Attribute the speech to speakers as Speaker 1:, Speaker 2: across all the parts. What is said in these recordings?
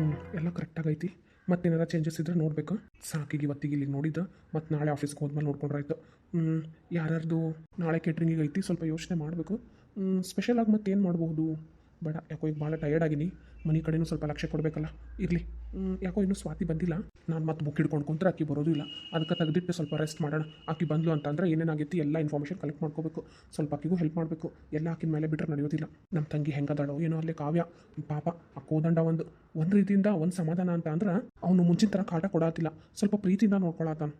Speaker 1: ಹ್ಞೂ ಎಲ್ಲ ಕರೆಕ್ಟಾಗೈತಿ ಮತ್ತೇನಾರ ಚೇಂಜಸ್ ಇದ್ರೆ ನೋಡ್ಬೇಕು. ಸಾಕಿಗೆ ಇವತ್ತಿಗೆ ಇಲ್ಲಿಗೆ ನೋಡಿದ್ದೆ. ಮತ್ತು ನಾಳೆ ಆಫೀಸ್ಗೆ ಹೋದ್ಮೇಲೆ ನೋಡ್ಕೊಂಡ್ರಾಯ್ತು ಯಾರ್ಯಾರ್ದು ನಾಳೆ ಕೇಟ್ರಿಂಗಿಗೆ ಐತಿ ಸ್ವಲ್ಪ ಯೋಚನೆ ಮಾಡಬೇಕು. ಸ್ಪೆಷಲಾಗಿ ಮತ್ತೇನು ಮಾಡ್ಬೋದು? ಬೇಡ, ಯಾಕೋ ಈಗ ಭಾಳ ಟಯರ್ಡ್ ಆಗಿನಿ. ಮನೆ ಕಡೆನೂ ಸ್ವಲ್ಪ ಲಕ್ಷ್ಯ ಕೊಡಬೇಕಲ್ಲ. ಇರಲಿ. ಯಾಕೋ ಇನ್ನೂ ಸ್ವಾತಿ ಬಂದಿಲ್ಲ. ನಾನು ಮತ್ತೆ ಬುಕ್ ಹಿಡ್ಕೊಂಡು ಕುಂತ್ರೆ ಆಕಿ ಬರೋದು ಇಲ್ಲ. ಅದಕ್ಕೆ ತೆಗೆದಿಟ್ಟು ಸ್ವಲ್ಪ ರೆಸ್ಟ್ ಮಾಡೋಣ. ಆಕಿ ಬಂದ್ಲು ಅಂತಂದ್ರೆ ಏನೇನಾಗೈತಿ ಎಲ್ಲ ಇನ್ಫಾರ್ಮೇಷನ್ ಕಲೆಕ್ಟ್ ಮಾಡ್ಕೋಬೇಕು. ಸ್ವಲ್ಪ ಆಕಿಗೂ ಹೆಲ್ಪ್ ಮಾಡಬೇಕು. ಎಲ್ಲ ಆಕಿನ ಮೇಲೆ ಬಿಟ್ಟರೆ ನಡೆಯೋದಿಲ್ಲ. ನಮ್ಮ ತಂಗಿ ಹೆಂಗದಾಳೋ ಏನೋ ಅಲ್ಲಿ ಕಾವ್ಯ. ಪಾಪ ಆ ಕೋದಂಡ ಒಂದು ಒಂದು ರೀತಿಯಿಂದ ಒಂದು ಸಮಾಧಾನ ಅಂತ ಅಂದ್ರೆ ಅವನು ಮುಂಚಿನ ಥರ ಕಾಟ ಕೊಡಾತಿಲ್ಲ. ಸ್ವಲ್ಪ ಪ್ರೀತಿಯಿಂದ ನೋಡ್ಕೊಳತ್ತಾನ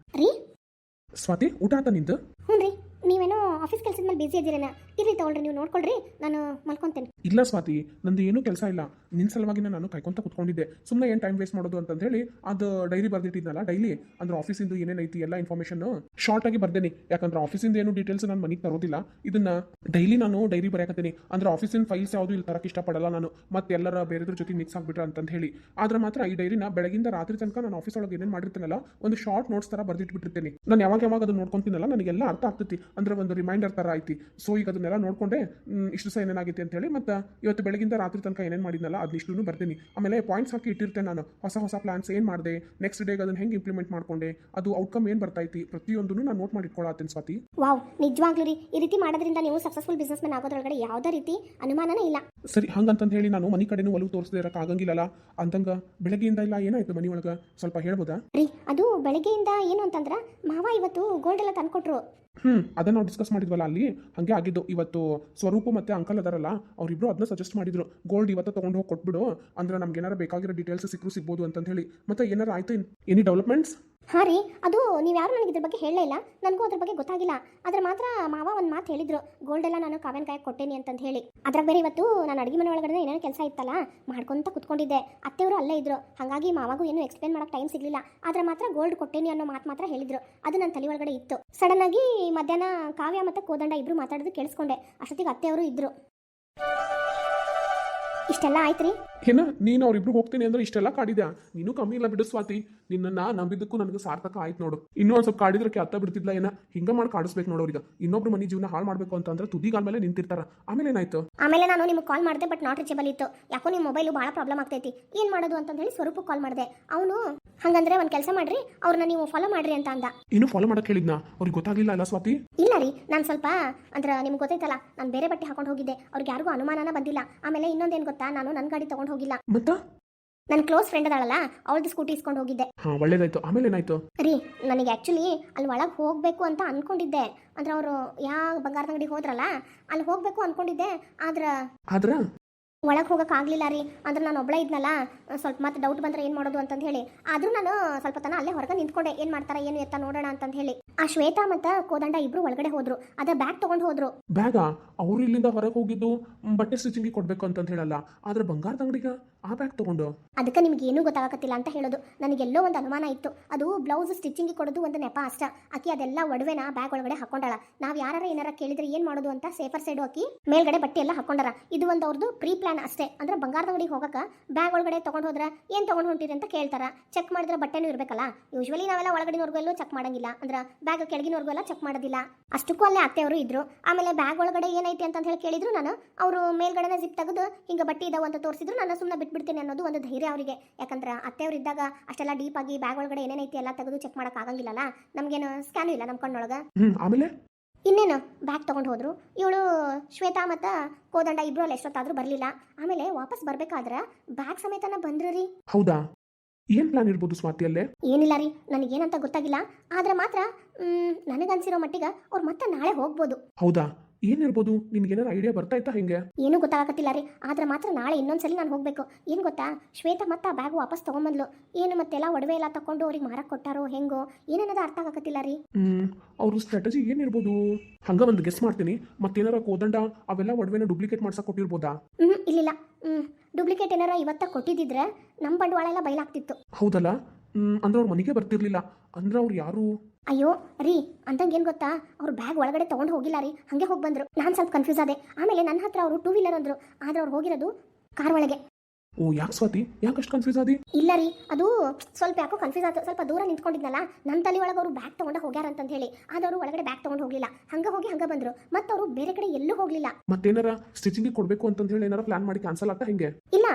Speaker 1: ಸ್ವಾತಿ ಊಟ ಆತ ನಿಂದು?
Speaker 2: ಆಫೀಸ್ ಕೆಲಸದ ಮೇಲೆ ಬಿಸಿ ಇದ್ದೀರೇನ? ಇರ್ರಿ ತಗೊಳ್ರಿ, ನೀವು ನೋಡ್ಕೊಳ್ರಿ, ನಾನು ಮಲ್ಕೊಂತೇನೆ.
Speaker 1: ಇಲ್ಲ ಸ್ವಾತಿ, ನಂದು ಏನೂ ಕೆಲಸ ಇಲ್ಲ. ನಿನ್ನ ಸಲುವಾಗಿ ನಾನು ಕಾಯ್ಕೊಂತ ಕುತ್ಕೊಂಡಿದ್ದೆ. ಸುಮ್ಮನೆ ಏನು ಟೈಮ್ ವೇಸ್ಟ್ ಮಾಡೋದು ಅಂತ ಹೇಳಿ, ಅದು ಡೈರಿ ಬರ್ದಿಟ್ಟಿದ್ನಲ್ಲ ಡೈಲಿ ಅಂದ್ರೆ ಆಫೀಸಿಂದು ಏನೇನೈತಿ ಎಲ್ಲ ಇನ್ಫಾರ್ಮೇಷನ್ ಶಾರ್ಟ್ ಆಗಿ ಬರ್ದೇನಿ. ಯಾಕಂದ್ರೆ ಆಫೀಸಿಂದ ಏನು ಡೀಟೇಲ್ಸ್ ನಾನು ಮನೆಗೆ ತರೋದಿಲ್ಲ. ಇದನ್ನ ಡೈಲಿ ನಾನು ಡೈರಿ ಬರೆಯಕತ್ತೀನಿ. ಅಂದ್ರೆ ಆಫೀಸಿನ ಫೈಲ್ಸ್ ಯಾವುದು ಇಲ್ಲಿ ತರಕ್ಕೆ ಇಷ್ಟಪಡಲ್ಲ ನಾನು. ಮತ್ತೆ ಎಲ್ಲರ ಬೇರೆದ್ರ ಜೊತೆ ಮಿಕ್ಸ್ ಆಗ್ಬಿಟ್ರೆ ಅಂತ ಹೇಳಿ. ಆದ್ರೆ ಮಾತ್ರ ಈ ಡೈರಿನ ಬೆಳಗಿಂದ ರಾತ್ರಿ ತನಕ ನಾನು ಆಫೀಸ್ ಒಳಗೆ ಏನೇನು ಮಾಡಿರ್ತೀನಲ್ಲ, ಒಂದು ಶಾರ್ಟ್ ನೋಟ್ಸ್ ತರ ಬರ್ದಿಟ್ಬಿಟ್ಟಿರ್ತೀನಿ. ನಾನು ಯಾವಾಗ ಯಾವಾಗ ಅದನ್ನ ನೋಡ್ಕೊಂತೀನಲ್ಲ, ನನಗೆಲ್ಲ ಅರ್ಥ ಆಗ್ತೈತಿ. ಅಂದ್ರೆ ಒಂದು ರಿಮೈಂಡರ್ ತರ ಐತಿ. ಸೊ ಈಗ ಅದನ್ನೆಲ್ಲ ನೋಡ್ಕೊಂಡೆ ಇಷ್ಟು ಸಹ ಏನೇನಾಗಿತ್ತು ಅಂತ ಹೇಳಿ ಮತ್ತೆ ಇವತ್ತು ಬೆಳಗಿಂದ ರಾತ್ರಿ ತನಕ ಏನೇನು ಮಾಡಿದ್ನಲ್ಲ ಅದನ್ನಿಷ್ಟು ಬರ್ತೀನಿ. ಆಮೇಲೆ ಪಾಯಿಂಟ್ಸ್ ಹಾಕಿ ಇಟ್ಟಿರ್ತೇನೆ ನಾನು. ಹೊಸ ಹೊಸ ಪ್ಲಾನ್ಸ್ ಏನು ಮಾಡಿದೆ ನೆಕ್ಸ್ಟ್ ಡೇಗೆ ಅದನ್ನ ಹೆಂಗೆ ಇಂಪ್ಲಿಮೆಂಟ್ ಮಾಡ್ಕೊಂಡೆ ಅದು ಔಟ್ಕಮ್ ಏನು ಬರ್ತೈತಿ ಪ್ರತಿಯೊಂದನ್ನು ನಾನು ನೋಟ್ ಮಾಡಿ ಇಟ್ಕೊಳತ್ತೇನೆ ಸ್ವಾತಿ.
Speaker 2: ವಾವ್ ನಿಜವಾಗ್ಲೂ ರೀ. ಈ ರೀತಿ ಮಾಡೋದ್ರಿಂದ ನೀವು ಸಕ್ಸಸ್ಫುಲ್ ಬಿಸ್ನೆಸ್ ಮ್ಯಾನ್ ಆಗೋದ್ರೊಳಗಡೆ ಯಾವುದೇ ರೀತಿ ಅನುಮಾನನೇ ಇಲ್ಲ.
Speaker 1: ಸರಿ ಹಂಗಂತಂದು ಹೇಳಿ ನಾನು ಮನೆ ಕಡೆನೂ ಒಲವು ತೋರಿಸದೇ ಇರಕ್ಕೆ ಆಗಂಗಿಲ್ಲಲ್ಲ. ಅಂತಂಗ ಬೆಳಗ್ಗೆಯಿಂದ ಇಲ್ಲ ಏನಾಯ್ತು ಮನೆ ಒಳಗೆ? ಸ್ವಲ್ಪ ಹೇಳ್ಬೋದಾ?
Speaker 2: ರೀ ಅದು ಬೆಳಗ್ಗೆಯಿಂದ ಏನು ಅಂತಂದ್ರೆ ಮಾವ ಇವತ್ತು ಗೋಲ್ಡ್ ಎಲ್ಲ ತಂದ್ಕೊಟ್ರು.
Speaker 1: ಹ್ಞೂ ಅದನ್ನ ನಾವು ಡಿಸ್ಕಸ್ ಮಾಡಿದ್ವಲ್ಲ ಅಲ್ಲಿ? ಹಾಗೆ ಆಗಿದ್ದು. ಇವತ್ತು ಸ್ವರೂಪ ಮತ್ತೆ ಅಂಕಲ್ ಅದಾರಲ್ಲ ಅವರಿಬ್ಬರು ಅದನ್ನ ಸಜೆಸ್ಟ್ ಮಾಡಿದ್ರು. ಗೋಲ್ಡ್ ಇವತ್ತು ತೊಗೊಂಡು ಹೋಗಿ ಕೊಟ್ಬಿಡು. ಅಂದ್ರೆ ನಮ್ಗೆ ಏನಾರ ಬೇಕಾಗಿರೋ ಡೀಟೇಲ್ಸ್ ಸಿಕ್ಕರು ಸಿಗ್ಬೋದು ಅಂತ ಹೇಳಿ ಮತ್ತೆ ಏನಾರು ಆಯ್ತು ಎನಿ ಡೆವಲಪ್ಮೆಂಟ್ಸ್
Speaker 2: ಹಾಂ ರೀ. ಅದು ನೀವು ಯಾರು ನನಗೆ ಇದ್ರ ಬಗ್ಗೆ ಹೇಳಲೇ ಇಲ್ಲ. ನನಗೂ ಅದ್ರ ಬಗ್ಗೆ ಗೊತ್ತಾಗಿಲ್ಲ. ಆದ್ರೆ ಮಾತ್ರ ಮಾವ ಒಂದು ಮಾತು ಹೇಳಿದ್ರು. ಗೋಲ್ಡ್ ಎಲ್ಲ ನಾನು ಕಾವೇನ್ ಕಾಯಕ್ಕೆ ಕೊಟ್ಟೇನಿ ಅಂತಂದು ಹೇಳಿ ಅದ್ರಾಗ ಬೇರೆ ಇವತ್ತು ನಾನು ಅಡುಗೆ ಮನೆ ಒಳಗಡೆ ಏನೇನೋ ಕೆಲಸ ಇತ್ತಲ್ಲ, ಮಾಡ್ಕೊಂತ ಕುತ್ಕೊಂಡಿದ್ದೆ. ಅತ್ತೆಯವರು ಅಲ್ಲೇ ಇದ್ರು. ಹಾಗಾಗಿ ಮಾವಾಗೂ ಏನು ಎಕ್ಸ್ಪ್ಲೇನ್ ಮಾಡಕ್ಕೆ ಟೈಮ್ ಸಿಗಲಿಲ್ಲ. ಆದ್ರೆ ಮಾತ್ರ ಗೋಲ್ಡ್ ಕೊಟ್ಟೇನಿ ಅನ್ನೋ ಮಾತು ಮಾತ್ರ ಹೇಳಿದ್ರು. ಅದು ನನ್ನ ತಲೆ ಒಳಗಡೆ ಇತ್ತು. ಸಡನ್ ಆಗಿ ಮಧ್ಯಾಹ್ನ ಕಾವ್ಯ ಮತ್ತು ಕೋದಂಡ ಇಬ್ಬರು ಮಾತಾಡೋದು ಕೇಳಿಸ್ಕೊಂಡೆ. ಅಷ್ಟೊತ್ತಿಗೆ ಅತ್ತೆಯವರು ಇದ್ರು. ಇಷ್ಟೆಲ್ಲ ಆಯ್ತ್ರಿ? ರೀ
Speaker 1: ಏನ ನೀನು ಅವ್ರಿಬ್ರು ಹೋಗ್ತೀನಿ ಅಂದ್ರೆ ಇಷ್ಟೆಲ್ಲ ಕಾಡಿದ್ಯಾ? ನೀನು ಕಮ್ಮಿ ಇಲ್ಲ ಬಿಡು ಸ್ವಾತಿ. ನಿನ್ನ ನಂಬಿದ್ದಕ್ಕೂ ನನಗೆ ಸಾರ್ಥಕ ಆಯ್ತು ನೋಡು. ಇನ್ನೂ ಒಂದ್ ಸ್ವಲ್ಪ ಕಾಡಿದ್ರಕ್ಕೆ ಅತ್ತ ಬಿಡ್ತಿದ್ಲ ಏನ? ಹಿಂಗ ಮಾಡಿ ಕಾಡಿಸ್ಬೇಕು ನೋಡು ಈಗ ಇನ್ನೊಬ್ರು ಮನೆ ಜೀವನ ಹಾಳು ಮಾಡ್ಬೇಕು ಅಂತಂದ್ರೆ ತುದಿಗಾಲ ಮೇಲೆ ನಿಂತಿರ್ತಾರ. ಆಮೇಲೆ ಏನಾಯ್ತು?
Speaker 2: ಆಮೇಲೆ ನಾನು ನಿಮ್ಗೆ ಕಾಲ್ ಮಾಡಿದೆ ಬಟ್ ನಾಟ್ ರೀಚಬಲ್ ಇತ್ತು. ಯಾಕೋ ನಿಮ್ಮ ಮೊಬೈಲ್ ಭಾಳ ಪ್ರಾಬ್ಲಮ್ ಆಗ್ತೈತಿ. ಏನು ಮಾಡೋದು ಅಂತ ಹೇಳಿ ಸ್ವರೂಪ ಕಾಲ್ ಮಾಡಿದೆ. ಅವನು ಹಂಗಂದ್ರೆ ಒಂದು ಕೆಲಸ ಮಾಡ್ರಿ. ಅವ್ರನ್ನ ನೀವು ಫಾಲೋ ಮಾಡ್ರಿ ಅಂತ ಅಂದ.
Speaker 1: ಇನ್ನು ಫಾಲೋ ಮಾಡಕ್ ಹೇಳಿದ್ನ? ಅವ್ರಿಗೆ ಗೊತ್ತಾಗ್ಲಿಲ್ಲ ಅಲ್ಲ ಸ್ವಾತಿ?
Speaker 2: ಇಲ್ಲ ರೀ. ನಾನು ಸ್ವಲ್ಪ ಅಂದ್ರೆ ನಿಮ್ಗೆ ಗೊತ್ತೈತಲ್ಲ ನಾನು ಬೇರೆ ಬಟ್ಟೆ ಹಾಕೊಂಡು ಹೋಗಿದ್ದೆ. ಅವ್ರಿಗೆ ಯಾರಿಗೂ ಅನುಮಾನನ ಬಂದಿಲ್ಲ. ಆಮೇಲೆ ಇನ್ನೊಂದೇನು ಗೊತ್ತಾ? ನಾನು ನನ್ನ ಗಾಡಿ ತಗೊಂಡ್ ಹೋಗಿಲ್ಲ.
Speaker 1: ಮತ್ತ?
Speaker 2: ನನ್ನ ಕ್ಲೋಸ್ ಫ್ರೆಂಡ್ ಅದಾಳಲ್ಲ ಅವಳದು ಸ್ಕೂಟಿ ಇಸ್ಕೊಂಡು ಹೋಗಿದ್ದೆ.
Speaker 1: ಹಾ ಒಳ್ಳೇದಾಯ್ತು. ಆಮೇಲೆ ಏನಾಯ್ತು?
Speaker 2: ರೀ ನನಗೆ ಆ್ಯಕ್ಚುಲಿ ಅಲ್ಲಿ ಒಳಗೆ ಹೋಗಬೇಕು ಅಂತ ಅನ್ಕೊಂಡಿದ್ದೆ. ಅಂದ್ರೆ ಅವರು ಯಾವ ಬಂಗಾರದ ಅಂಗಡಿ ಹೋದ್ರಲ್ಲ ಅಲ್ಲಿ ಹೋಗಬೇಕು ಅನ್ಕೊಂಡಿದ್ದೆ ಆದ್ರೆ
Speaker 1: ಆದ್ರ?
Speaker 2: ಒಳಗೆ ಹೋಗಕ್ಕೆ ಆಗಲಿಲ್ಲ ರೀ. ಅಂದ್ರೆ ನಾನು ಒಬ್ಬಳೇ ಇದ್ನಲ್ಲ ಸ್ವಲ್ಪ ಮತ್ತೆ ಡೌಟ್ ಬಂದ್ರೆ ಏನು ಮಾಡೋದು ಅಂತಂದು ಹೇಳಿ. ಆದರೂ ನಾನು ಸ್ವಲ್ಪ ತನ ಅಲ್ಲೇ ಹೊರಗೆ ನಿಂತ್ಕೊಂಡೆ. ಏನು ಮಾಡ್ತಾರೆ ಏನು ಎತ್ತ ನೋಡೋಣ ಅಂತಂದು ಹೇಳಿ. ಆ ಶ್ವೇತಾ ಮತ್ತು ಕೋದಂಡ ಇಬ್ರು ಒಳಗಡೆ ಹೋದ್ರು. ಅದ ಬ್ಯಾಗ್ ತೊಗೊಂಡು ಹೋದ್ರು.
Speaker 1: ಬ್ಯಾಗ? ಅವ್ರು ಇಲ್ಲಿಂದ ಹೊರಗೆ ಹೋಗಿದ್ದು ಬಟ್ಟೆ ಸ್ಟಿಚಿಂಗಿಗೆ ಕೊಡ್ಬೇಕು ಅಂತ ಹೇಳಲ್ಲ. ಆದ್ರೆ ಬಂಗಾರದ ಅಂಗಡಿಗ ಆ ಬ್ಯಾಗ್ ತಗೊಂಡು?
Speaker 2: ಅದಕ್ಕೆ ನಿಮ್ಗೆ ಏನೂ ಗೊತ್ತಾಗತ್ತಿಲ್ಲ ಅಂತ ಹೇಳೋದು. ನನಗೆಲ್ಲೋ ಒಂದು ಅನುಮಾನ ಇತ್ತು. ಅದು ಬ್ಲೌಸ್ ಸ್ಟಿಚಿಂಗಿಗೆ ಕೊಡೋದು ಒಂದು ನೆಪ ಅಷ್ಟ. ಅಕ್ಕಿ ಅದೆಲ್ಲ ಒಡವೆನ ಬ್ಯಾಗ್ ಒಳಗಡೆ ಹಾಕೊಂಡಾಳ. ನಾವು ಯಾರು ಏನಾರ ಕೇಳಿದ್ರೆ ಏನು ಮಾಡೋದು ಅಂತ ಸೇಫರ್ ಸೈಡ್ ಹಾಕಿ ಮೇಲ್ಗಡೆ ಬಟ್ಟೆ ಎಲ್ಲ ಹಾಕೊಂಡಾರ. ಇದು ಒಂದು ಅವ್ರದ್ದು ಪ್ರೀ ಪ್ಲಾನ್ ಅಷ್ಟೇ. ಅಂದ್ರೆ ಬಂಗಾರದ ಅಂಗಡಿಗೆ ಹೋಗಕ್ಕೆ ಬ್ಯಾಗ್ ಒಳಗಡೆ ತೊಗೊಂಡು ಹೋದ್ರೆ ಏನು ತೊಗೊಂಡು ಹೊಂಟಿರಿ ಅಂತ ಕೇಳ್ತಾರ. ಚೆಕ್ ಮಾಡಿದ್ರೆ ಬಟ್ಟೆನೂ ಇರಬೇಕಲ್ಲ. ಯೂಶ್ವಲಿ ನಾವೆಲ್ಲ ಒಳಗಡೆನವರೆಗೂ ಎಲ್ಲೂ ಚೆಕ್ ಮಾಡಂಗಿಲ್ಲ. ಅಂದ್ರೆ ಬ್ಯಾಗ್ ಕೆಳಗಿನವರೆಗೂ ಎಲ್ಲ ಚೆಕ್ ಮಾಡೋದಿಲ್ಲ. ಅಷ್ಟಕ್ಕೂ ಅಲ್ಲೇ ಅತ್ತೆಯವರು ಇದ್ರು. ಆಮೇಲೆ ಬ್ಯಾಗ್ ಒಳಗಡೆ ಏನೈತಿ ಅಂತ ಹೇಳಿ ಕೇಳಿದ್ರು ನಾನು. ಅವರು ಮೇಲ್ಗಡೆನ ಜಿಪ್ ತೆಗೆದು ಹಿಂಗೆ ಬಟ್ಟೆ ಇದಾವ ಅಂತ ತೋರಿಸಿದ್ರು. ನಾನು ಸುಮ್ಮನೆ ಬಿಟ್ಬಿಡ್ತೀನಿ ಅನ್ನೋದು ಒಂದು ಧೈರ್ಯ ಅವರಿಗೆ. ಯಾಕಂದ್ರೆ ಅತ್ತೆಯವರು ಇದ್ದಾಗ ಅಷ್ಟೆಲ್ಲ ಡೀಪ್ ಆಗಿ ಬ್ಯಾಗ್ ಒಳಗಡೆ ಏನೇನೈತಿ ಎಲ್ಲ ತೆಗೆದು ಚೆಕ್ ಮಾಡಕ್ ಆಗಂಗಿಲ್ಲಲ್ಲ. ನಮ್ಗೇನು ಸ್ಕ್ಯಾನು ಇಲ್ಲ ನಮ್ಮ ಕಣ್ಣೊಳಗೆ?
Speaker 1: ಆಮೇಲೆ?
Speaker 2: ಇನ್ನೇನು ಬ್ಯಾಗ್ ತೊಗೊಂಡು ಹೋದರು. ಇವಳು ಶ್ವೇತಾ ಮತ್ತು ಕೋದಂಡ ಇಬ್ಬರು ಅಲ್ಲಿ ಎಷ್ಟೊತ್ತಾದರೂ ಬರಲಿಲ್ಲ. ಆಮೇಲೆ ವಾಪಸ್ ಬರಬೇಕಾದ್ರೆ ಬ್ಯಾಗ್ ಸಮೇತನ ಬಂದ್ರು ರೀ.
Speaker 1: ಹೌದಾ? ಏನ್ ಪ್ಲಾನ್ ಇರ್ಬೋದು ಸ್ವಾತಿ ಅಲ್ಲೇ
Speaker 2: ಏನಿಲ್ಲ ರೀ ನನಗೇನಂತ ಗೊತ್ತಾಗಿಲ್ಲ. ಆದ್ರೆ ಮಾತ್ರ ನನಗನ್ಸಿರೋ ಮಟ್ಟಿಗೆ ಅವ್ರು ಮತ್ತೆ ನಾಳೆ ಹೋಗ್ಬೋದು.
Speaker 1: ಹೌದಾ? ಏನಿರ್ಬೋದು ನಿನ್ಗೇನಾರ ಐಡಿಯಾ ಬರ್ತಾ ಇತ್ತಾ ಹಿಂಗೆ?
Speaker 2: ಏನೂ ಗೊತ್ತಾಗತ್ತಿಲ್ಲ ರೀ. ಆದ್ರೆ ಮಾತ್ರ ನಾಳೆ ಇನ್ನೊಂದ್ಸಲಿ ನಾನು ಹೋಗ್ಬೇಕು. ಏನು ಗೊತ್ತಾ? ಶ್ವೇತಾ ಮತ್ತೆ ಆ ಬ್ಯಾಗ್ ವಾಪಸ್ ತೊಗೊಂಬಂದ್ಲು. ಏನು ಮತ್ತೆಲ್ಲ ಒಡವೆ ಎಲ್ಲ ತಕೊಂಡು ಅವ್ರಿಗೆ ಮಾರಕ್ಕೆ ಕೊಟ್ಟಾರೋ ಹೆಂಗೋ? ಏನೇನದ ಅರ್ಥ ಆಗಕತ್ತಿಲ್ಲ ರೀ.
Speaker 1: ಹ್ಮ್ ಅವ್ರ ಸ್ಟ್ರಾಟಜಿ ಏನಿರ್ಬೋದು ಹಂಗ ಒಂದು ಗೆಸ್ ಮಾಡ್ತೀನಿ. ಮತ್ತೇನಾರ ಕೋದಂಡ ಅವೆಲ್ಲ ಒಡವೆನ ಡೂಪ್ಲಿಕೇಟ್ ಮಾಡ್ಸಕ್ ಕೊಟ್ಟಿರ್ಬೋದಾ?
Speaker 2: ಹ್ಞೂ ಇಲ್ಲಿಲ್ಲ. ಹ್ಞೂ ಡೂಪ್ಲಿಕೇಟ್ ಏನಾರ ಇವತ್ತ ಕೊಟ್ಟಿದ್ದಿದ್ರೆ ನಮ್ಮ ಬಂಡವಾಳ ಎಲ್ಲ ಬಯಲಾಗ್ತಿತ್ತು.
Speaker 1: ಹೌದಲ್ಲ? ಹ್ಮ್ ಅಂದ್ರೆ ಅವ್ರ ಮನೆಗೆ ಬರ್ತಿರ್ಲಿಲ್ಲ. ಅಂದ್ರೆ ಅವ್ರು ಯಾರು?
Speaker 2: ಅಯ್ಯೋ ರೀ ಅಂತಂಗೆ ಏನ್ ಗೊತ್ತಾ? ಅವ್ರು ಬ್ಯಾಗ್ ಒಳಗಡೆ ತಗೊಂಡು ಹೋಗಿಲ್ಲ ರೀ ಹಂಗೆ ಹೋಗಿ ಬಂದ್ರು. ನಾನು ಸ್ವಲ್ಪ ಕನ್ಫ್ಯೂಸ್ ಆದೆ. ಆಮೇಲೆ ನನ್ನ ಹತ್ರ ಅವರು ಟೂ ವೀಲರ್ ಅಂದರು. ಆದ್ರೆ ಅವ್ರು ಹೋಗಿರೋದು ಕಾರ್ ಒಳಗೆ.
Speaker 1: ಓ ಯಾಕೆ ಸ್ವಾತಿ? ಯಾಕೆ ಅಷ್ಟು ಕನ್ಫ್ಯೂಸ್ ಆದಿ?
Speaker 2: ಇಲ್ಲ ರೀ ಅದು ಸ್ವಲ್ಪ ಯಾಕೋ ಕನ್ಫ್ಯೂಸ್ ಆಯ್ತು ಸ್ವಲ್ಪ ದೂರ ನಿಂತ್ಕೊಂಡಿದ್ನಲ್ಲ ನನ್ನ ತಲೆ ಒಳಗೆ ಅವರು ಬ್ಯಾಗ್ ತೊಗೊಂಡು ಹೋಗ್ಯಾರ ಅಂತ ಹೇಳಿ. ಆದ್ರೆ ಅವರು ಒಳಗಡೆ ಬ್ಯಾಗ್ ತಗೊಂಡು ಹೋಗಲಿಲ್ಲ. ಹಂಗೆ ಹೋಗಿ ಹಂಗೆ ಬಂದ್ರು. ಮತ್ತು ಅವರು ಬೇರೆ ಕಡೆ ಎಲ್ಲೂ ಹೋಗಲಿಲ್ಲ.
Speaker 1: ಮತ್ತೇನಾರ ಸ್ಟಿಚಿಂಗ್ ಕೊಡ್ಬೇಕು ಅಂತ ಹೇಳಿ ಏನಾರ ಪ್ಲಾನ್ ಮಾಡಿ ಕ್ಯಾನ್ಸಲ್ ಆಗ್ತಾ ಹಿಂಗೆ?
Speaker 2: ಇಲ್ಲ